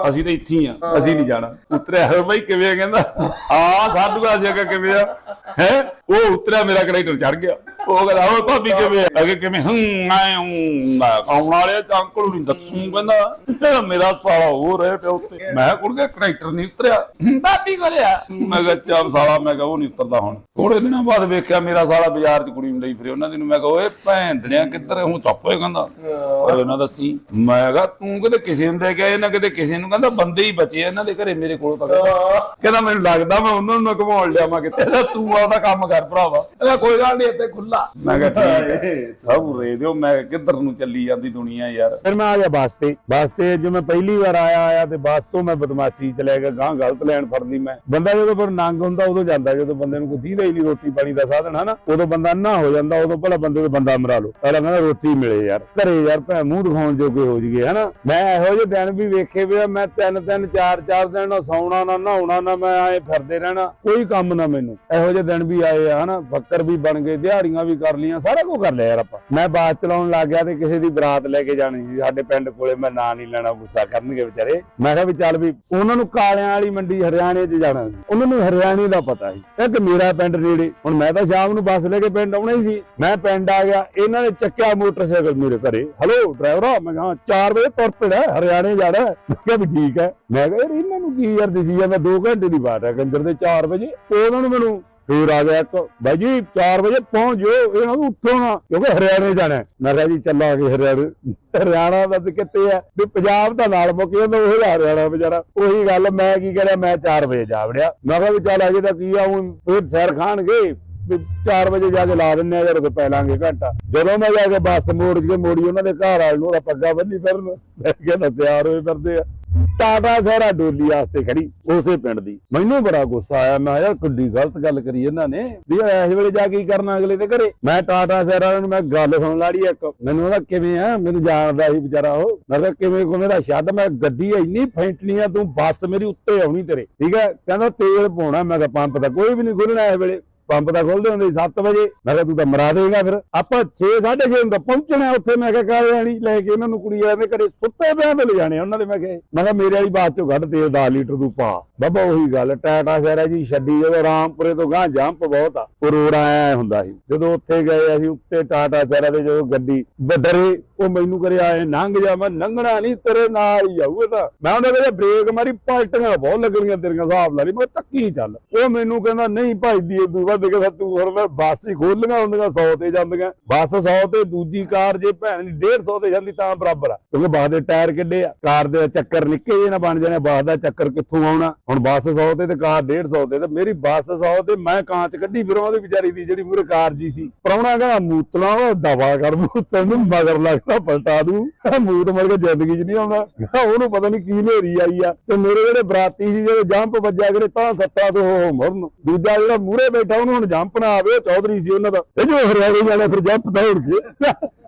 ਅਸੀਂ ਤਾਂ ਇੱਥੇ ਹੀ ਆ ਅਸੀਂ ਨਹੀਂ ਜਾਣਾ। ਉਤਰਿਆ ਹੋ ਬਈ ਕਿਵੇਂ ਆ? ਕਹਿੰਦਾ ਆ ਸਾਧੂ ਆ ਜਗਾ ਕਿਵੇਂ ਆ? ਹੈ? ਉਹ ਉਤਰਿਆ ਮੇਰਾ ਕਰੈਕਟਰ ਚੜ ਗਿਆ। ਉਹ ਕਹਿੰਦਾ ਉਹ ਭਾਬੀ ਕਿਵੇਂ ਆ? ਅਗੇ ਕਿਵੇਂ? ਹੂੰ ਮੈਂ ਹੂੰ ਮੈਂ ਆਉਣ ਵਾਲੇ ਤਾਂ ਅੰਕਲ ਨੂੰ ਦੱਸੂ ਕਹਿੰਦਾ ਮੇਰਾ ਸਾਲਾ ਹੋ ਰਿਹਾ ਪਿਆ ਉੱਤੇ। ਮੈਂ ਕੁੜ ਕੇ ਕਰੈਕਟਰ ਨਹੀਂ ਉਤਰਿਆ? ਹੂੰ, ਭਾਬੀ ਕੋਲਿਆ ਮੈਂ ਕਿਹਾ ਚੱਲ ਸਾਲਾ ਮੈਂ ਕਿਹਾ ਉਹ ਨਹੀਂ ਉਤਰਦਾ ਹੁਣ। ਥੋੜੇ ਦਿਨਾਂ ਬਾਅਦ ਵੇਖਿਆ ਮੇਰਾ ਸਾਲਾ ਬਾਜ਼ਾਰ 'ਚ ਕੁੜੀ ਨੂੰ ਲਈ ਫਿਰੇ ਉਹਨਾਂ ਦੀ ਨੂੰ ਮੈਂ ਕਿਹਾ ਓਏ ਭੈਣ ਦਣਿਆ ਕਿੱਧਰ ਹੂੰ? ਚੁੱਪ ਹੋਏ ਕਹਿੰਦਾ। ਉਹ ਇਹਨਾਂ ਦੱਸੀ ਮੈਂ ਕਿਹਾ ਤੂੰ ਕਿਤੇ ਕਿਸੇ ਨੂੰ ਦੇ ਕੇ ਆਇਆ? ਨਾ ਕਿਤੇ ਕਿਸੇ ਨੂੰ? ਕਹਿੰਦਾ ਬੰਦੇ ਹੀ ਬਚੇ ਆ ਇਹਨਾਂ ਦੇ ਘਰੇ ਮੇਰੇ ਕੋਲ ਤੱਕ ਕਹਿੰਦਾ ਮੈਨੂੰ ਲੱਗਦਾ ਮੈਂ ਉਹਨਾਂ ਨੂੰ ਘਮਾਉਣ ਲਿਆ ਮੈਂ ਕਿਤੇ ਤੂੰ ਆਪਦਾ ਕੰਮ ਕਰ ਭਰਾਵਾ। ਕਹਿੰਦਾ ਕੋਈ ਗੱਲ ਨਹੀਂ ਇੱਥੇ ਖੁੱਲਾ ਮੈਂ ਕਿਹਾ ਠੀਕ ਹੈ। ਸਭ ਰੇ ਦਿਓ ਮੈਂ ਕਿੱਧਰ ਨੂੰ ਚੱਲੀ ਜਾਂਦੀ ਦੁਨੀਆ ਯਾਰ। ਫਿਰ ਮੈਂ ਆ ਗਿਆ ਬੱਸ ਤੇ। ਬੱਸ ਤੇ ਜੋ ਮੈਂ ਪਹਿਲੀ ਵਾਰ ਆਇਆ ਆਇਆ ਤੇ ਬੱਸ ਤੋਂ ਮੈਂ ਬਦਮਾਸ਼ੀ ਚ ਲੈ ਕੇ ਗਾਂ ਗਲਤ ਲੈਣ ਫੜਦੀ ਮੈਂ। ਬੰਦਾ ਜਦੋਂ ਪਰ ਨੰਗ ਹੁੰਦਾ ਉਦੋਂ ਜਾਂਦਾ। ਜਦੋਂ ਬੰਦੇ ਨੂੰ ਕੋਈ ਦੀਦਾ ਹੀ ਨਹੀਂ ਰੋਟੀ ਪਾਣੀ ਦਾ ਸਾਧਨ ਹਨਾ? ਉਦੋਂ ਬੰਦਾ ਨਾ ਹੋ ਜਾਂਦਾ, ਉਦੋਂ ਭਲਾ ਬੰਦੇ ਤੋਂ ਬੰਦਾ ਮਰਾ ਲਓ। ਪਹਿਲਾਂ ਕਹਿੰਦਾ ਰੋਟੀ ਮਿਲੇ ਯਾਰ। ਘਰੇ ਯਾਰ ਭੈ ਮੂੰਹ ਦਿਖਾਉਣ ਜੋਗੇ ਹੋ ਜੀਏ ਹਨਾ? ਮੈਂ ਇਹੋ ਜਿਹੇ ਦਿਨ ਵੀ ਵੇਖੇ ਵੇ ਮੈਂ ਤਿੰਨ ਤਿੰਨ, ਚਾਰ ਚਾਰ ਦਿਨ ਨਾ ਸੌਣਾ ਨਾ ਨਹਾਉਣਾ, ਨਾ ਮੈਂ ਆਏ ਫਿਰਦੇ ਰਹਿਣਾ। ਕੋਈ ਕੰਮ ਨਾ ਮੈਨੂੰ। ਇਹੋ ਜਿਹੇ ਦਿਨ ਵੀ ਆਏ ਆ, ਹਨਾ? ਫੱਕਰ ਵੀ ਬਣ ਗਏ, ਦਿਹਾੜੀਆਂ ਵੀ ਕਰ ਲੀਆਂ ਸਾਰਾ ਕੁਝ ਕਰ ਲਿਆ ਯਾਰ ਆਪਾਂ। ਮੈਂ ਬਾਤ ਚਲਾਉਣ ਲੱਗ ਗਿਆ ਤੇ ਕਿਸੇ ਦੀ ਬਰਾਤ ਲੈ ਕੇ ਜਾਣੀ ਸੀ। ਸਾਡੇ ਪਿੰਡ ਕੋਲੇ ਮੈਂ ਨਾਂ ਨਹੀਂ ਲੈਣਾ, ਗੁੱਸਾ ਕਰਨਗੇ ਵਿਚਾਰੇ। ਮੈਂ ਕਿਹਾ ਵੀ ਚੱਲ ਵੀ ਉਹਨਾਂ ਨੂੰ ਕਾਲਿਆਂ ਵਾਲੀ ਮੰਡੀ ਹਰਿਆਣੇ 'ਚ ਜਾਣਾ ਸੀ। ਉਹਨਾਂ ਨੂੰ ਹਰਿਆਣੇ ਦਾ ਪਤਾ ਸੀ। ਇੱਕ ਮੇਰਾ ਪਿੰਡ ਨੇੜੇ, ਹੁਣ ਮੈਂ ਤਾਂ ਸ਼ਾਮ ਨੂੰ ਬੱਸ ਲੈ ਕੇ ਪਿੰਡ ਆਉਣਾ ਹੀ ਸੀ ਮੈਂ ਪਿੰਡ ਆ ਗਿਆ, ਇਹਨਾਂ ਨੇ ਚੱਕਿਆ ਮੋਟਰਸਾਈਕਲ ਮੇਰੇ ਘਰੇ। ਹਲੋ ਡਰਾਈਵਰਾ ਮੈਂ ਕਿਹਾ 4 ਵਜੇ ਤੁਰ ਪਿੜਾ ਹਰਿਆਣੇ ਜਾਣਾ। ਮੈਂ ਕਿਹਾ ਵੀ ਠੀਕ ਹੈ। ਮੈਂ ਕਿਹਾ, ਯਾਰ ਇਹਨਾਂ ਨੂੰ ਕੀ ਯਾਰ ਦਿਸੀ ਜਾਂਦਾ 2 ਘੰਟੇ ਦੀ ਬਾਤ ਹੈ, ਕੰਜਰ ਦੇ 4 ਵਜੇ। ਉਹਨਾਂ ਨੂੰ ਮੈਨੂੰ ਫੇਰ ਆ ਗਿਆ ਇੱਕ, ਬਾਈ ਜੀ 4 ਵਜੇ ਪਹੁੰਚ ਜਾਓ ਇਹਨਾਂ ਨੂੰ ਉੱਠੋ ਨਾ, ਕਿਉਂਕਿ ਹਰਿਆਣੇ ਜਾਣਾ ਮੈਂ ਕਿਹਾ ਜੀ ਚੱਲਾਂਗੇ ਹਰਿਆਣੇ। ਹਰਿਆਣਾ ਦਾ ਕਿੱਥੇ ਆ ਵੀ ਪੰਜਾਬ ਦਾ ਨਾਲ ਮੁੱਕ ਜਾਂਦਾ ਉਹ ਹਰਿਆਣਾ ਵਿਚਾਰਾ। ਉਹੀ ਗੱਲ, ਮੈਂ ਕੀ ਕਰਿਆ, ਮੈਂ 4 ਵਜੇ ਜਾ ਵੜਿਆ। ਮੈਂ ਕਿਹਾ ਵੀ ਚੱਲ ਅਜੇ ਤਾਂ ਕੀ ਆ, ਹੁਣ ਫੇਰ ਸੈਰ ਖਾਣਗੇ। ਵੀ 4 ਵਜੇ ਜਾ ਕੇ ਲਾ ਦਿੰਨੇ ਆ, ਜਦ ਪੈ ਲਾਂਗੇ ਘੰਟਾ। ਜਦੋਂ ਮੈਂ ਜਾ ਕੇ ਬੱਸ ਮੋੜ ਕੇ ਮੋੜੀ ਉਹਨਾਂ ਦੇ ਘਰ ਵਾਲ ਨੂੰ ਪੱਗਾ ਬੰਨੀ ਫਿਰਨ ਮੈਂ ਕਹਿੰਦਾ ਤਿਆਰ ਹੋਏ ਫਿਰਦੇ ਆ। ਟਾਟਾ ਸਹਿਰਾ ਡੋਲੀ ਵਾਸਤੇ ਖੜੀ, ਉਸੇ ਪਿੰਡ ਦੀ। ਮੈਨੂੰ ਬੜਾ ਗੁੱਸਾ ਆਇਆ, ਮੈਂ ਯਾਰ ਕਿੱਡੀ ਗਲਤ ਗੱਲ ਕਰੀ ਇਹਨਾਂ ਨੇ, ਵੀ ਇਸ ਵੇਲੇ ਜਾ ਕੇ ਕਰਨਾ ਅਗਲੇ ਦੇ ਘਰੇ? ਮੈਂ ਟਾਟਾ ਸਹਿਰਾ ਨੂੰ, ਮੈਂ ਗੱਲ ਸੁਣ ਲਾੜੀ ਇੱਕ, ਮੈਨੂੰ ਉਹਦਾ ਕਿਵੇਂ ਆ? ਮੈਨੂੰ ਜਾਣਦਾ ਸੀ ਵਿਚਾਰਾ ਉਹ। ਮੈਂ ਕਿਹਾ, ਕਿਵੇਂ ਕੋ ਦਾ ਛੱਡ, ਮੈਂ ਗੱਡੀ ਇੰਨੀ ਫੈਂਟਣੀ ਆ ਤੂੰ ਬੱਸ ਮੇਰੀ ਉੱਤੇ ਆਉਣੀ ਤੇਰੇ। ਠੀਕ ਹੈ? ਕਹਿੰਦਾ, ਤੇਲ ਪਾਉਣਾ, ਮੈਂ ਕਿਹਾ, ਪੰਪ ਦਾ, ਕੋਈ ਵੀ ਨਹੀਂ ਖੁੱਲਣਾ ਇਸ ਵੇਲੇ। ਪੰਪ ਦਾ ਖੋਲਦੇ ਹੁੰਦੇ 7 ਵਜੇ। ਮੈਂ ਕਿਹਾ ਤੂੰ ਤਾਂ ਮਰਾ ਦੇਗਾ ਫਿਰ। ਆਪਾਂ 6 6:30 ਦਾ ਪਹੁੰਚਣਾ ਉੱਥੇ। ਮੈਂ ਕਿਹਾ ਕਾਲੇ ਆਣੀ ਲੈ ਕੇ ਇਹਨਾਂ ਨੂੰ ਕੁੜੀ ਵਾਲੇ ਦੇ ਘਰੇ ਸੁੱਤੇ ਪਿਆ ਤੇ ਲਿਜਾਣੇ ਉਹਨਾਂ ਦੇ। ਮੈਂ ਕਿਹਾ ਮੈਂ ਕਿਹਾ ਮੇਰੇ ਵਾਲੀ ਬਾਤ ਚੋਂ ਕੱਢ ਤੇਲ 10 ਲੀਟਰ ਤੂੰ ਪਾ। ਬਾਬਾ ਉਹੀ ਗੱਲ, ਟਾਟਾ ਸ਼ਹਿਰਾ ਜੀ, ਛੱਡੀ ਜਦੋਂ ਰਾਮਪੁਰੇ ਤੋਂ ਗਾਂ ਜੰਪ ਬਹੁਤ ਆ, ਉਹ ਰੋਡ ਆਇਆ ਹੁੰਦਾ ਸੀ। ਜਦੋਂ ਉੱਥੇ ਗਏ ਅਸੀਂ, ਉੱਤੇ ਟਾਟਾ ਸ਼ਹਿਰਾ ਦੇ ਜਦੋਂ ਗੱਡੀ ਬਦਰੇ ਉਹ ਮੈਨੂੰ ਕਰੇ ਆਏ, ਲੰਘ ਜਾ, ਮੈਂ ਲੰਘਣਾ ਨਹੀਂ, ਤੇਰੇ ਨਾਲ ਹੀ ਜਾਊ ਤਾਂ। ਮੈਂ ਉਹਨੇ ਕਹਿੰਦਾ ਬ੍ਰੇਕ ਮਾਰੀ, ਪਲਟੀਆਂ ਬਹੁਤ ਲੱਗਣੀਆਂ ਤੇਰੀਆਂ ਹਿਸਾਬ ਨਾਲ ਹੀ, ਮੈਂ ਕਿਹਾ ਚੱਲ। ਉਹ ਮੈਨੂੰ ਕਹਿੰਦਾ, ਨਹੀਂ ਭਾਈ ਦੀ ਤੂੰ ਵੱਧ ਕੇ ਤੂੰ ਹੋਰ ਮੈਂ ਬੱਸ ਹੀ ਖੋਲੀਆਂ ਹੁੰਦੀਆਂ 100 ਤੇ ਜਾਂਦੀਆਂ। ਬੱਸ 100 ਤੇ ਦੂਜੀ ਕਾਰ ਜੇ ਭੈਣ ਦੀ 150 ਤੇ ਜਾਂਦੀ ਤਾਂ ਬਰਾਬਰ ਆ। ਕਿਉਂਕਿ ਬੱਸ ਦੇ ਟਾਇਰ ਕਿੱਡੇ ਆ, ਕਾਰ ਦੇ ਚੱਕਰ ਨਿੱਕੇ ਜਿਹੇ ਨਾ ਬਣ ਜਾਣੇ, ਬੱਸ ਦਾ ਚੱਕਰ ਕਿੱਥੋਂ ਆਉਣਾ? ਹੁਣ ਬੱਸ 100 ਤੇ ਤੇ ਕਾਰ 150 ਤੇ ਤੇ ਮੇਰੀ ਬੱਸ 100 ਤੇ ਮੈਂ ਕਾਂਚ ਕੱਢੀ ਫਿਰ ਉਹਦੀ ਵਿਚਾਰੀ ਦੀ ਜਿਹੜੀ ਮੂਰੇ ਕਾਰ ਜੀ ਸੀ। ਪ੍ਰਾਹੁਣਾ ਕਹਿੰਦਾ, ਮੂਤਲਾ ਉਹ ਦਵਾ ਕਰ ਮੂਤਲ ਨੂੰ, ਮਗਰ ਲੱਗਦਾ ਪਲਟਾ ਦੂ। ਮੂਤ ਮਰ ਕੇ ਜ਼ਿੰਦਗੀ 'ਚ ਨਹੀਂ ਆਉਂਦਾ। ਉਹਨੂੰ ਪਤਾ ਨਹੀਂ ਕੀ ਹਨੇਰੀ ਆਈ ਆ ਤੇ ਮੇਰੇ ਜਿਹੜੇ ਬਰਾਤੀ ਸੀ, ਜਿਹੜੇ ਜੰਪ ਵੱਜਿਆ ਕਰੇ, ਤਾਂ ਸੱਤਾ ਤੋਂ ਉਹ ਮਰਨ। ਦੂਜਾ ਜਿਹੜਾ ਮੂਰੇ ਬੈਠਾ, ਉਹਨੂੰ ਹੁਣ ਜੰਪ ਨਾ ਆਵੇ ਚੌਧਰੀ ਸੀ ਉਹਨਾਂ ਦਾ। ਤੇ ਜੋ ਹਰਿਆਣੇ ਵਾਲੇ ਫਿਰ ਜੰਪ ਦੌੜ ਕੇ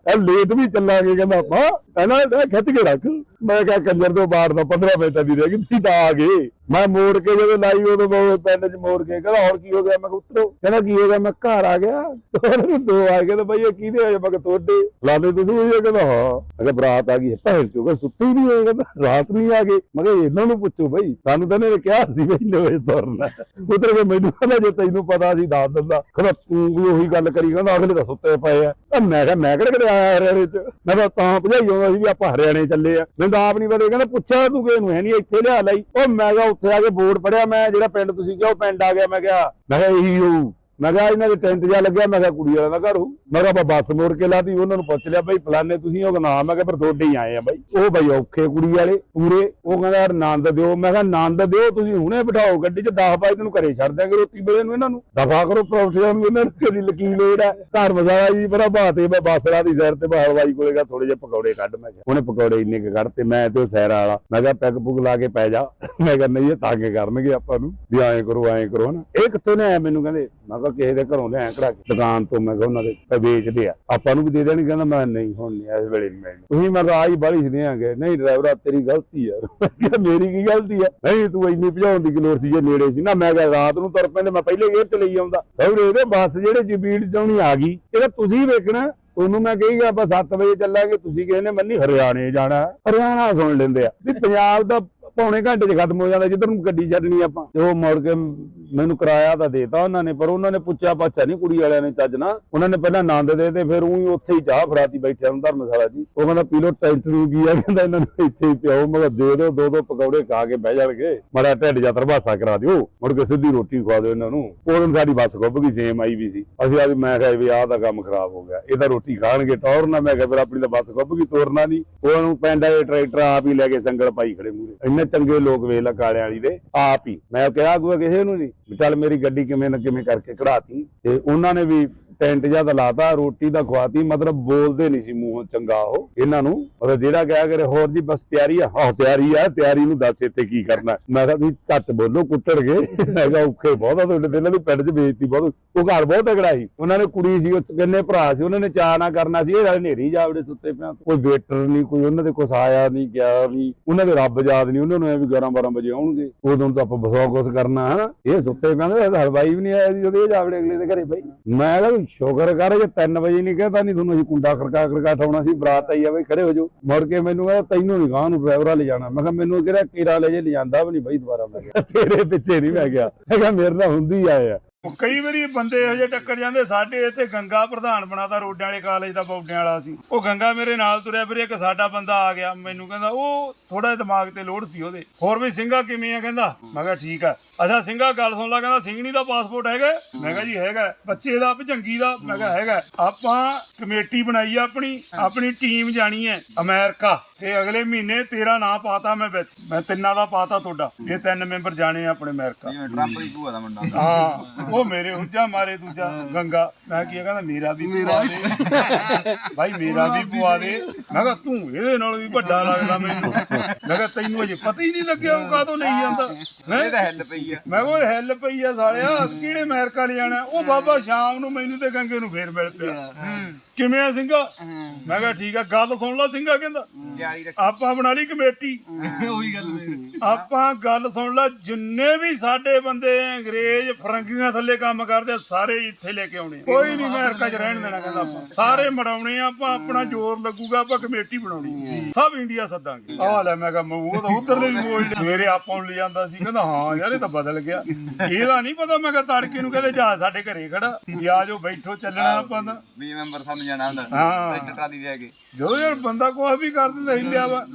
ਇਹ ਲੇਟ ਵੀ ਚੱਲਾਂਗੇ। ਕਹਿੰਦਾ, ਆਪਾਂ? ਇਹਨਾਂ ਖਿੱਚ ਕੇ ਰੱਖ। ਮੈਂ ਕਿਹਾ, ਕੰਜਰ ਤੋਂ ਬਾਹਰ ਦਾ 15 ਮਿੰਟਾਂ ਦੀ ਰਹਿ ਗਈ, ਤੁਸੀਂ ਤਾਂ ਆ ਗਏ। ਮੈਂ ਮੋੜ ਕੇ ਜਦੋਂ ਲਾਈ, ਉਦੋਂ ਮੈਂ ਪਿੰਡ 'ਚ ਮੋੜ ਕੇ ਕਹਿੰਦਾ, ਹੋਰ ਕੀ ਹੋ ਗਿਆ? ਮੈਂ ਕਿਹਾ ਉਤਰੋ ਕਹਿੰਦਾ, ਕੀ ਹੋ ਗਿਆ? ਮੈਂ ਘਰ ਆ ਗਿਆ। ਉਹਨਾਂ ਦੋ ਆ ਗਏ ਤੇ ਬਈ ਇਹ ਕਿਹਦੇ ਆਏ? ਮੈਂ ਕਿਹਾ, ਤੁਹਾਡੇ। ਲਾਦੇ ਤੁਸੀਂ ਹੋਈ ਕਹਿੰਦਾ, ਹਾਂ। ਮੈਂ ਬਰਾਤ ਆ ਗਈ ਭੈਣ ਚੋ ਕਹਿੰਦਾ ਨਹੀਂ ਹੋਏ ਕਹਿੰਦਾ, ਰਾਤ ਨਹੀਂ ਆ ਗਏ ਮੈਂ ਕਿਹਾ, ਇਹਨਾਂ ਨੂੰ ਪੁੱਛੋ ਬਈ। ਸਾਨੂੰ ਤਾਂ ਇਹਨੇ ਕਿਹਾ ਸੀ ਬਈ ਨਵੇਂ ਤੁਰਨਾ ਉਤਰ ਕੇ ਮੈਨੂੰ ਕਹਿੰਦਾ, ਜੇ ਤੈਨੂੰ ਪਤਾ ਸੀ ਦੱਸ ਦਿੰਦਾ। ਕਹਿੰਦਾ, ਤੂੰ ਵੀ ਉਹੀ ਗੱਲ ਕਰੀ ਕਹਿੰਦਾ, ਅਗਲੇ ਤਾਂ ਸੁੱਤੇ ਪਏ ਆ। ਤਾਂ ਮੈਂ ਕਿਹਾ, ਮੈਂ ਕਿਹੜੇ ਕਿਤੇ ਆਇਆ ਹਰਿਆਣੇ ਚ? ਮੈਂ ਤਾਂ ਤਾਂ ਭਜਾਈ ਆਉਂਦਾ ਸੀ ਵੀ ਆਪਾਂ ਹਰਿਆਣੇ ਚੱਲੇ ਆ। ਮੈਨੂੰ ਆਪ ਨਹੀਂ ਪਤਾ, ਕਹਿੰਦਾ, ਪੁੱਛਿਆ ਤੂੰ ਕਿਹਨੂੰ? ਹੈ ਨਹੀਂ, ਇੱਥੇ ਲਿਆ ਲਈ। ਉਹ ਮੈਂ ਕਿਹਾ ਉੱਥੇ ਆ ਕੇ ਬੋਰਡ ਪੜਿਆ ਮੈਂ ਜਿਹੜਾ ਪਿੰਡ ਤੁਸੀਂ ਕਿਹਾ, ਉਹ ਪਿੰਡ ਆ ਗਿਆ, ਮੈਂ ਕਿਹਾ ਮੈਂ ਕਿਹਾ ਇਹੀ ਹੋਊ। ਮੈਂ ਕਿਹਾ ਇਹਨਾਂ ਦੇ ਟੈਂਟ ਜਿਹਾ ਲੱਗਿਆ, ਮੈਂ ਕਿਹਾ ਕੁੜੀ ਵਾਲਾ ਦਾ ਘਰ। ਮੈਂ ਕਿਹਾ ਆਪਾਂ ਬੱਸ ਮੋੜ ਕੇ ਲਾਤੀ, ਉਹਨਾਂ ਨੂੰ ਪੁੱਛ ਲਿਆ, ਬਈ ਫਲਾਣੇ ਤੁਸੀਂ ਉਹ ਨਾ, ਮੈਂ ਕਿਹਾ, ਪਰ ਤੁਹਾਡੇ ਹੀ ਆਏ ਆ ਬਈ। ਉਹ ਬਈ ਔਖੇ ਕੁੜੀ ਵਾਲੇ, ਪੂਰੇ, ਉਹ ਕਹਿੰਦਾ, ਯਾਰ ਆਨੰਦ ਦਿਓ। ਮੈਂ ਕਿਹਾ, ਆਨੰਦ ਦਿਓ, ਤੁਸੀਂ ਹੁਣੇ ਬਿਠਾਓ ਗੱਡੀ 'ਚ 10 ਵਜੇ ਤੈਨੂੰ ਘਰੇ ਛੱਡ ਦਿਆਂਗੇ ਰੋਟੀ ਵੇਲੇ ਨੂੰ ਇਹਨਾਂ ਨੂੰ। ਦਫਾ ਕਰੋ ਪ੍ਰੋਫੈਸਰ ਨੂੰ, ਇਹਨਾਂ ਨੂੰ ਕਦੀ ਲਕੀ ਲੋੜ ਹੈ ਘਰ ਮਸਾਲਾ ਜੀ ਬੜਾ ਬਾਤੇ ਮੈਂ ਬਾਸਰਾ ਦੀ ਸੈਰ ਤੇ, ਬਾਹਰ ਬਾਈ ਕੋਲੇ ਥੋੜੇ ਜਿਹੇ ਪਕੌੜੇ ਕੱਢ ਮੈਂ ਕਿਹਾ, ਉਹਨੇ ਪਕੌੜੇ ਇੰਨੇ ਕੁ ਕੱਢ ਤੇ ਮੈਂ ਤੇ ਉਹ ਸੈਰਾ ਵਾਲਾ। ਮੈਂ ਕਿਹਾ, ਪੈਗ ਪੁਗ ਲਾ ਕੇ ਪੈ ਜਾ। ਮੈਂ ਕਿਹਾ, ਨਹੀਂ, ਇਹ ਤਾਂਗੇ ਕਰਨਗੇ ਆਪਾਂ ਨੂੰ, ਵੀ ਐਂ ਕਰੋ ਐਂ ਕਰੋ, ਹਨਾ। ਇਹ ਕਿੱਥੋਂ ਨੇ ਆਇਆ ਮੈਨੂੰ, ਕਹਿੰਦੇ? ਮੈਂ ਕਿਹਾ ਕਿਸੇ ਦੇ ਘਰੋਂ ਲਿਆ ਕਢਾ ਕੇ ਦੁਕਾਨ ਤੋਂ ਮੈਂ ਕਿਹਾ ਉਹਨਾਂ ਦੇ ਤੇ ਵੇਚਦੇ ਆ। ਆਪਾਂ ਨੂੰ ਵੀ ਦੇ ਦੇਣਗੇ, ਕਹਿੰਦਾ ਮੈਂ ਨਹੀਂ ਹੁਣ ਨਹੀਂ ਇਸ ਵੇਲੇ ਨਹੀਂ ਮਿਲਣੀ ਤੁਸੀਂ ਮੈਂ ਕਿਹਾ ਬਾਲੀ ਦੇਾਂਗੇ ਨਹੀਂ ਡਰਾਈਵਰਾ ਤੇਰੀ ਗਲਤੀ ਆ। ਮੇਰੀ ਕੀ ਗਲਤੀ ਆ? ਨਹੀਂ, ਤੂੰ ਇੰਨੀ ਭਜਾਉਣ ਦੀ ਕੀ ਲੋੜ ਸੀ, ਜੇ ਨੇੜੇ ਸੀ। ਨਾ ਮੈਂ ਕਿਹਾ ਰਾਤ ਨੂੰ ਤੁਰ ਪੈਂਦੇ, ਮੈਂ ਪਹਿਲੇ ਗੇਰ ਚ ਲਈ ਆਉਂਦਾ। ਹੋਰ ਇਹਦੇ ਬੱਸ ਜਿਹੜੇ ਜਬੀੜ ਚਾਉਣੀ ਆ ਗਈ ਇਹਦਾ ਤੁਸੀਂ ਵੇਖਣਾ। ਤੁਹਾਨੂੰ ਮੈਂ ਕਹੀ ਗਿਆ, ਆਪਾਂ 7 ਵਜੇ ਚੱਲਾਂਗੇ, ਤੁਸੀਂ ਕਿਸੇ ਨੇ ਮੰਨੀ ਹਰਿਆਣੇ ਜਾਣਾ। ਹਰਿਆਣਾ ਸੁਣ ਲੈਂਦੇ ਆ। ਵੀ ਪੰਜਾਬ ਦਾ ਪੌਣੇ ਘੰਟੇ 'ਚ ਖਤਮ ਹੋ ਜਾਂਦਾ, ਜਿੱਧਰ ਨੂੰ ਗੱਡੀ ਛੱਡਣੀ ਆਪਾਂ। ਤੇ ਉਹ ਮੁੜ ਕੇ ਮੈਨੂੰ ਕਿਰਾਇਆ ਤਾਂ ਦੇਤਾ ਉਹਨਾਂ ਨੇ, ਪਰ ਉਹਨਾਂ ਨੇ ਪੁੱਛਿਆ, ਪਾਛਾ ਨਹੀਂ ਕੁੜੀ ਵਾਲਿਆਂ ਨੇ ਚੱਜ ਨਾ ਉਹਨਾਂ ਨੇ ਪਹਿਲਾਂ ਆਨੰਦ ਦੇ ਤੇ ਫਿਰ ਉਹੀ ਉੱਥੇ ਹੀ ਚਾਹ ਫੜਾਤੀ ਬੈਠਿਆ ਨੂੰ, ਧਰਮਸ਼ਾਲਾ ਜੀ। ਉਹ ਕਹਿੰਦਾ, ਪੀ ਲੋ ਟੈਂਸ਼ਨ ਨੂੰ ਕੀ ਆ? ਕਹਿੰਦਾ, ਇਹਨਾਂ ਨੂੰ ਇੱਥੇ ਹੀ ਪਿਓ ਮੈਂ ਦੇ ਦਿਓ, ਦੋ ਦੋ ਪਕੌੜੇ ਖਾ ਕੇ ਬਹਿ ਜਾਣਗੇ ਮਾੜਾ ਢਿੱਡ ਜਾਂ ਤਰਵਾਸਾ ਕਰਾ ਦਿਓ। ਮੁੜ ਕੇ ਸਿੱਧੀ ਰੋਟੀ ਖਵਾ ਦਿਓ ਇਹਨਾਂ ਨੂੰ। ਉਹ ਦਿਨ ਸਾਡੀ ਬੱਸ ਖੁੱਭ ਗਈ ਸੇਮ ਆਈ ਵੀ ਸੀ। ਅਸੀਂ ਅੱਜ ਮੈਂ ਕਿਹਾ, ਵੀ ਆਹ ਦਾ ਕੰਮ ਖਰਾਬ ਹੋ ਗਿਆ। ਇਹ ਤਾਂ ਰੋਟੀ ਖਾਣਗੇ, ਟੌਰਨਾ। ਮੈਂ ਕਿਹਾ, ਫਿਰ ਆਪਣੀ ਤਾਂ ਬੱਸ ਖੁੱਭ ਗਈ, ਤੋਰਨਾ ਨਹੀਂ ਉਹਨਾਂ ਨੂੰ ਪਿੰਡ ਦੇ ਟਰੈਕਟਰ ਆਪ ਹੀ ਲੈ ਕੇ ਸੰਗਲ ਪਾਈ ਖੜੇ ਮੂਰੇ ਇੰਨੇ ਚੰਗੇ ਲੋਕ ਵੇਖ ਲਾ ਕਾਲਿਆਂ ਵਾਲੀ ਦੇ, ਆਪ ਹੀ। ਮੈਂ ਕਿਹਾ ਕੋਈ ਕਿਸੇ ਨੂੰ ਨਹੀਂ? ਵੀ ਚੱਲ ਮੇਰੀ ਗੱਡੀ ਕਿਵੇਂ ਨਾ ਕਿਵੇਂ ਕਰਕੇ ਕਢਾਤੀ। ਤੇ ਉਹਨਾਂ ਨੇ ਵੀ ਟੈਂਟ ਜਾਂ ਤਾਂ ਲਾਤਾ, ਰੋਟੀ ਤਾਂ ਖਵਾਤੀ, ਮਤਲਬ ਬੋਲਦੇ ਨਹੀਂ ਸੀ ਮੂੰਹੋਂ ਚੰਗਾ ਉਹ। ਇਹਨਾਂ ਨੂੰ ਔਰ ਜਿਹੜਾ ਕਿਹਾ ਕਰੇ, ਹੋਰ ਜੀ ਬਸ ਤਿਆਰੀ ਆ। ਹਾਂ ਤਿਆਰੀ ਆ, ਤਿਆਰੀ ਨੂੰ ਦੱਸ ਇੱਥੇ ਕੀ ਕਰਨਾ। ਮੈਂ ਕਿਹਾ ਤੁਸੀਂ ਘੱਟ ਬੋਲੋ ਕੁੱਟਣਗੇ ਮੈਂ ਕਿਹਾ ਔਖੇ ਬਹੁਤ ਆ ਤੁਹਾਡੇ ਤੇ, ਇਹਨਾਂ ਨੂੰ ਪਿੰਡ 'ਚ ਬੇਇੱਜ਼ਤੀ ਬਹੁਤ ਉਹ ਘਰ ਬਹੁਤ ਤਗੜਾ ਸੀ। ਉਹਨਾਂ ਨੇ ਕੁੜੀ ਸੀ, ਉਹ ਕਿੰਨੇ ਭਰਾ ਸੀ, ਉਹਨਾਂ ਨੇ ਚਾਹ ਨਾ ਕਰਨਾ ਸੀ, ਇਹ ਨਾਲੇ ਨੇਰੀ ਜਾਵੜੇ ਸੁੱਤੇ ਪਿਆ। ਕੋਈ ਵੇਟਰ ਨਹੀਂ, ਕੋਈ ਉਹਨਾਂ ਦੇ ਕੁਛ ਆਇਆ ਨਹੀਂ, ਗਿਆ ਨਹੀਂ। ਉਹਨਾਂ ਦੇ ਰੱਬ ਯਾਦ ਨਹੀਂ, ਉਹਨਾਂ ਨੂੰ ਐ ਵੀ 11 12 ਵਜੇ ਆਉਣਗੇ। ਉਦੋਂ ਤਾਂ ਆਪਾਂ ਬਸੋ ਕੁਛ ਕਰਨਾ, ਹਨਾ। ਇਹ ਸੁੱਤੇ ਪਿਆ ਹਲਵਾਈ ਵੀ ਨਹੀਂ ਆਇਆ ਸੀ ਉਹਦੇ ਜਾਵੜੇ ਅਗਲੇ ਦੇ ਘਰੇ ਪਈ ਮੈਂ ਕਿਹਾ ਵੀ ਸ਼ੁਕਰ ਕਰ, ਜੇ 3 ਵਜੇ ਨਹੀਂ ਕਹਤਾ ਨਹੀਂ ਤੁਹਾਨੂੰ ਅਸੀਂ ਕੁੰਡਾ ਖੜਕਾ ਖੜਕਾ ਠਾਉਣਾ ਸੀ, ਬਰਾਤ ਆਈ ਆ ਬਈ, ਖੜੇ ਹੋ ਜਾਓ। ਮੁੜ ਕੇ ਮੈਨੂੰ ਕਹਿੰਦਾ, ਤੈਨੂੰ ਨਹੀਂ ਗਾਂ ਨੂੰ ਡਰਾਈਵਰਾ ਲੈ ਜਾਣਾ। ਮੈਂ ਕਿਹਾ, ਮੈਨੂੰ ਕਿਹੜਾ ਕੀਰਾ ਲੈ ਜੇ, ਲਿਜਾਂਦਾ ਵੀ ਨਹੀਂ ਬਈ ਦੁਬਾਰਾ ਮੈਂ ਤੇਰੇ ਪਿੱਛੇ ਨਹੀਂ ਮੈਂ ਗਿਆ। ਮੈਂ ਕਿਹਾ, ਮੇਰੇ ਨਾਲ ਹੁੰਦੀ ਆਇਆ। ਉਹ ਕਈ ਵਾਰੀ ਬੰਦੇ ਇਹੋ ਜਿਹੇ ਟੱਕਰ ਜਾਂਦੇ ਸਾਡੇ ਇੱਥੇ ਗੰਗਾ ਪ੍ਰਧਾਨ ਬਣਾਤਾ ਰੋਡਾਂ ਵਾਲੇ ਕਾਲਜ ਦਾ ਬੌਡਿਆਂ ਵਾਲਾ ਸੀ। ਉਹ ਗੰਗਾ ਮੇਰੇ ਨਾਲ ਤੁਰਿਆ ਫਿਰ ਇੱਕ ਸਾਡਾ ਬੰਦਾ ਆ ਗਿਆ ਮੈਨੂੰ ਕਹਿੰਦਾ ਉਹ ਥੋੜਾ ਦਿਮਾਗ ਤੇ ਲੋਡ ਸੀ ਉਹਦੇ। ਹੋਰ ਵੀ ਸਿੰਘਾ ਕਿਵੇਂ ਆ ਕਹਿੰਦਾ? ਮੈਂ ਕਿਹਾ ਠੀਕ ਆ। ਅੱਛਾ ਸਿੰਘਾ ਗੱਲ ਸੁਣ ਲਾ ਕਹਿੰਦਾ ਸਿੰਘਣੀ ਦਾ ਪਾਸਪੋਰਟ ਹੈਗਾ। ਮੈਂ ਕਿਹਾ ਜੀ ਹੈਗਾ। ਬੱਚੇ ਦਾ ਭਜੰਗੀ ਦਾ ਮੈਂ ਕਿਹਾ ਹੈਗਾ। ਆਪਾਂ ਕਮੇਟੀ ਬਣਾਈ ਆ ਆਪਣੀ ਆਪਣੀ ਟੀਮ ਜਾਣੀ ਹੈ ਅਮਰੀਕਾ। ਤੇ ਅਗਲੇ ਮਹੀਨੇ ਤੇਰਾ ਨਾਂ ਪਾਤਾ ਮੈਂ ਵਿੱਚ। ਮੈਂ ਤਿੰਨਾਂ ਦਾ ਪਾਤਾ ਤੁਹਾਡਾ। ਇਹ ਤਿੰਨ ਮੈਂਬਰ ਜਾਣੇ ਆ ਆਪਣੇ ਅਮਰੀਕਾ। ਟਰੰਪ ਦੀ ਭੂਆ ਦਾ ਮੁੰਡਾ। ਹਾਂ। ਉਹ ਮੇਰੇ ਉੱਜਾ ਮਾਰੇ ਦੂਜਾ ਗੰਗਾ। ਮੈਂ ਕੀ ਕਹਿੰਦਾ ਮੇਰਾ ਵੀ ਪਵਾ ਦੇ। ਭਾਈ ਮੇਰਾ ਵੀ ਪਵਾ ਦੇ। ਮੈਂ ਕਿਹਾ ਤੂੰ ਇਹਦੇ ਨਾਲ ਵੀ ਵੱਡਾ ਲੱਗਦਾ ਮੈਨੂੰ। ਮੈਂ ਕਿਹਾ ਤੈਨੂੰ ਅਜੇ ਪਤਾ ਹੀ ਨਹੀਂ ਲੱਗਿਆ ਉਹ ਕਾਹਤੋਂ ਲਈ ਜਾਂਦਾ? ਇਹ ਤਾਂ ਹੈਲ ਪਈ ਆ। ਮੈਂ ਉਹ ਹੈਲ ਪਈ ਆ ਸਾਲਿਆ ਕਿਹੜੇ ਅਮਰੀਕਾ ਲੈ ਜਾਣਾ? ਉਹ ਬਾਬਾ ਸ਼ਾਮ ਨੂੰ ਮੈਨੂੰ ਤੇ ਗੰਗੇ ਨੂੰ ਫੇਰ ਮਿਲ ਪਿਆ। ਕਿਵੇਂ ਆ ਸਿੰਘਾ? ਮੈਂ ਕਿਹਾ ਠੀਕ ਆ ਗੱਲ ਸੁਣ ਲਾ ਸਿੰਘਾ ਕਹਿੰਦਾ। ਆਪਾਂ ਬਣਾ ਲਈ ਕਮੇਟੀ। ਉਹੀ ਗੱਲ। ਮੇਰੀ ਆਪਾਂ ਗੱਲ ਸੁਣ ਲਾ ਜਿੰਨੇ ਵੀ ਸਾਡੇ ਬੰਦੇ ਅੰਗਰੇਜ਼ ਫਰੰਗੀਆਂ ਥੱਲੇ ਕੰਮ ਕਰਦੇ ਆ, ਸਾਰੇ ਇੱਥੇ ਲੈ ਕੇ ਆਉਣੇ ਕੋਈ ਨਹੀਂ ਅਮਰੀਕਾ 'ਚ ਰਹਿਣ ਦੇਣਾ ਕਹਿੰਦਾ ਆਪਾਂ। ਸਾਰੇ ਮੜਾਉਣੇ ਆ ਆਪਾਂ ਆਪਣਾ ਜ਼ੋਰ ਲੱਗੂਗਾ ਆਪਾਂ ਕਮੇਟੀ ਬਣਾਉਣੀ। ਸਭ ਇੰਡੀਆ ਸੱਦਾਂਗੇ। ਆਹ ਲੈ ਮੈਂ ਕਿਹਾ ਉਹ ਤਾਂ ਉਧਰਲੇ ਵੀ ਬੋਲ ਸਵੇਰੇ ਆਪਾਂ ਨੂੰ ਲੈ ਜਾਂਦਾ ਸੀ ਕਹਿੰਦਾ ਹਾਂ ਯਾਰ ਇਹ ਤਾਂ ਬਦਲ ਗਿਆ। ਇਹਦਾ ਨਹੀਂ ਪਤਾ ਮੈਂ ਕਿਹਾ ਤੜਕੇ ਨੂੰ ਕਹਿੰਦੇ ਜਾ ਸਾਡੇ ਘਰੇ ਖੜਾ। ਆ ਜਾਓ ਬੈਠੋ ਚੱਲਣਾ ਆਪਾਂ ਤਾਂ। ਵੀ ਮੈਂਬਰ ਸਾਨੂੰ ਜਾਣਾ ਹੁੰਦਾ। ਹਾਂ। ਟਰਾਲੀ ਲੈ ਕੇ। ਜਦੋਂ ਯਾਰ ਬੰਦਾ ਕੋਈ ਵੀ ਕਰ ਦਿੰਦਾ ਹਿੱਲਿਆ ਵਾ।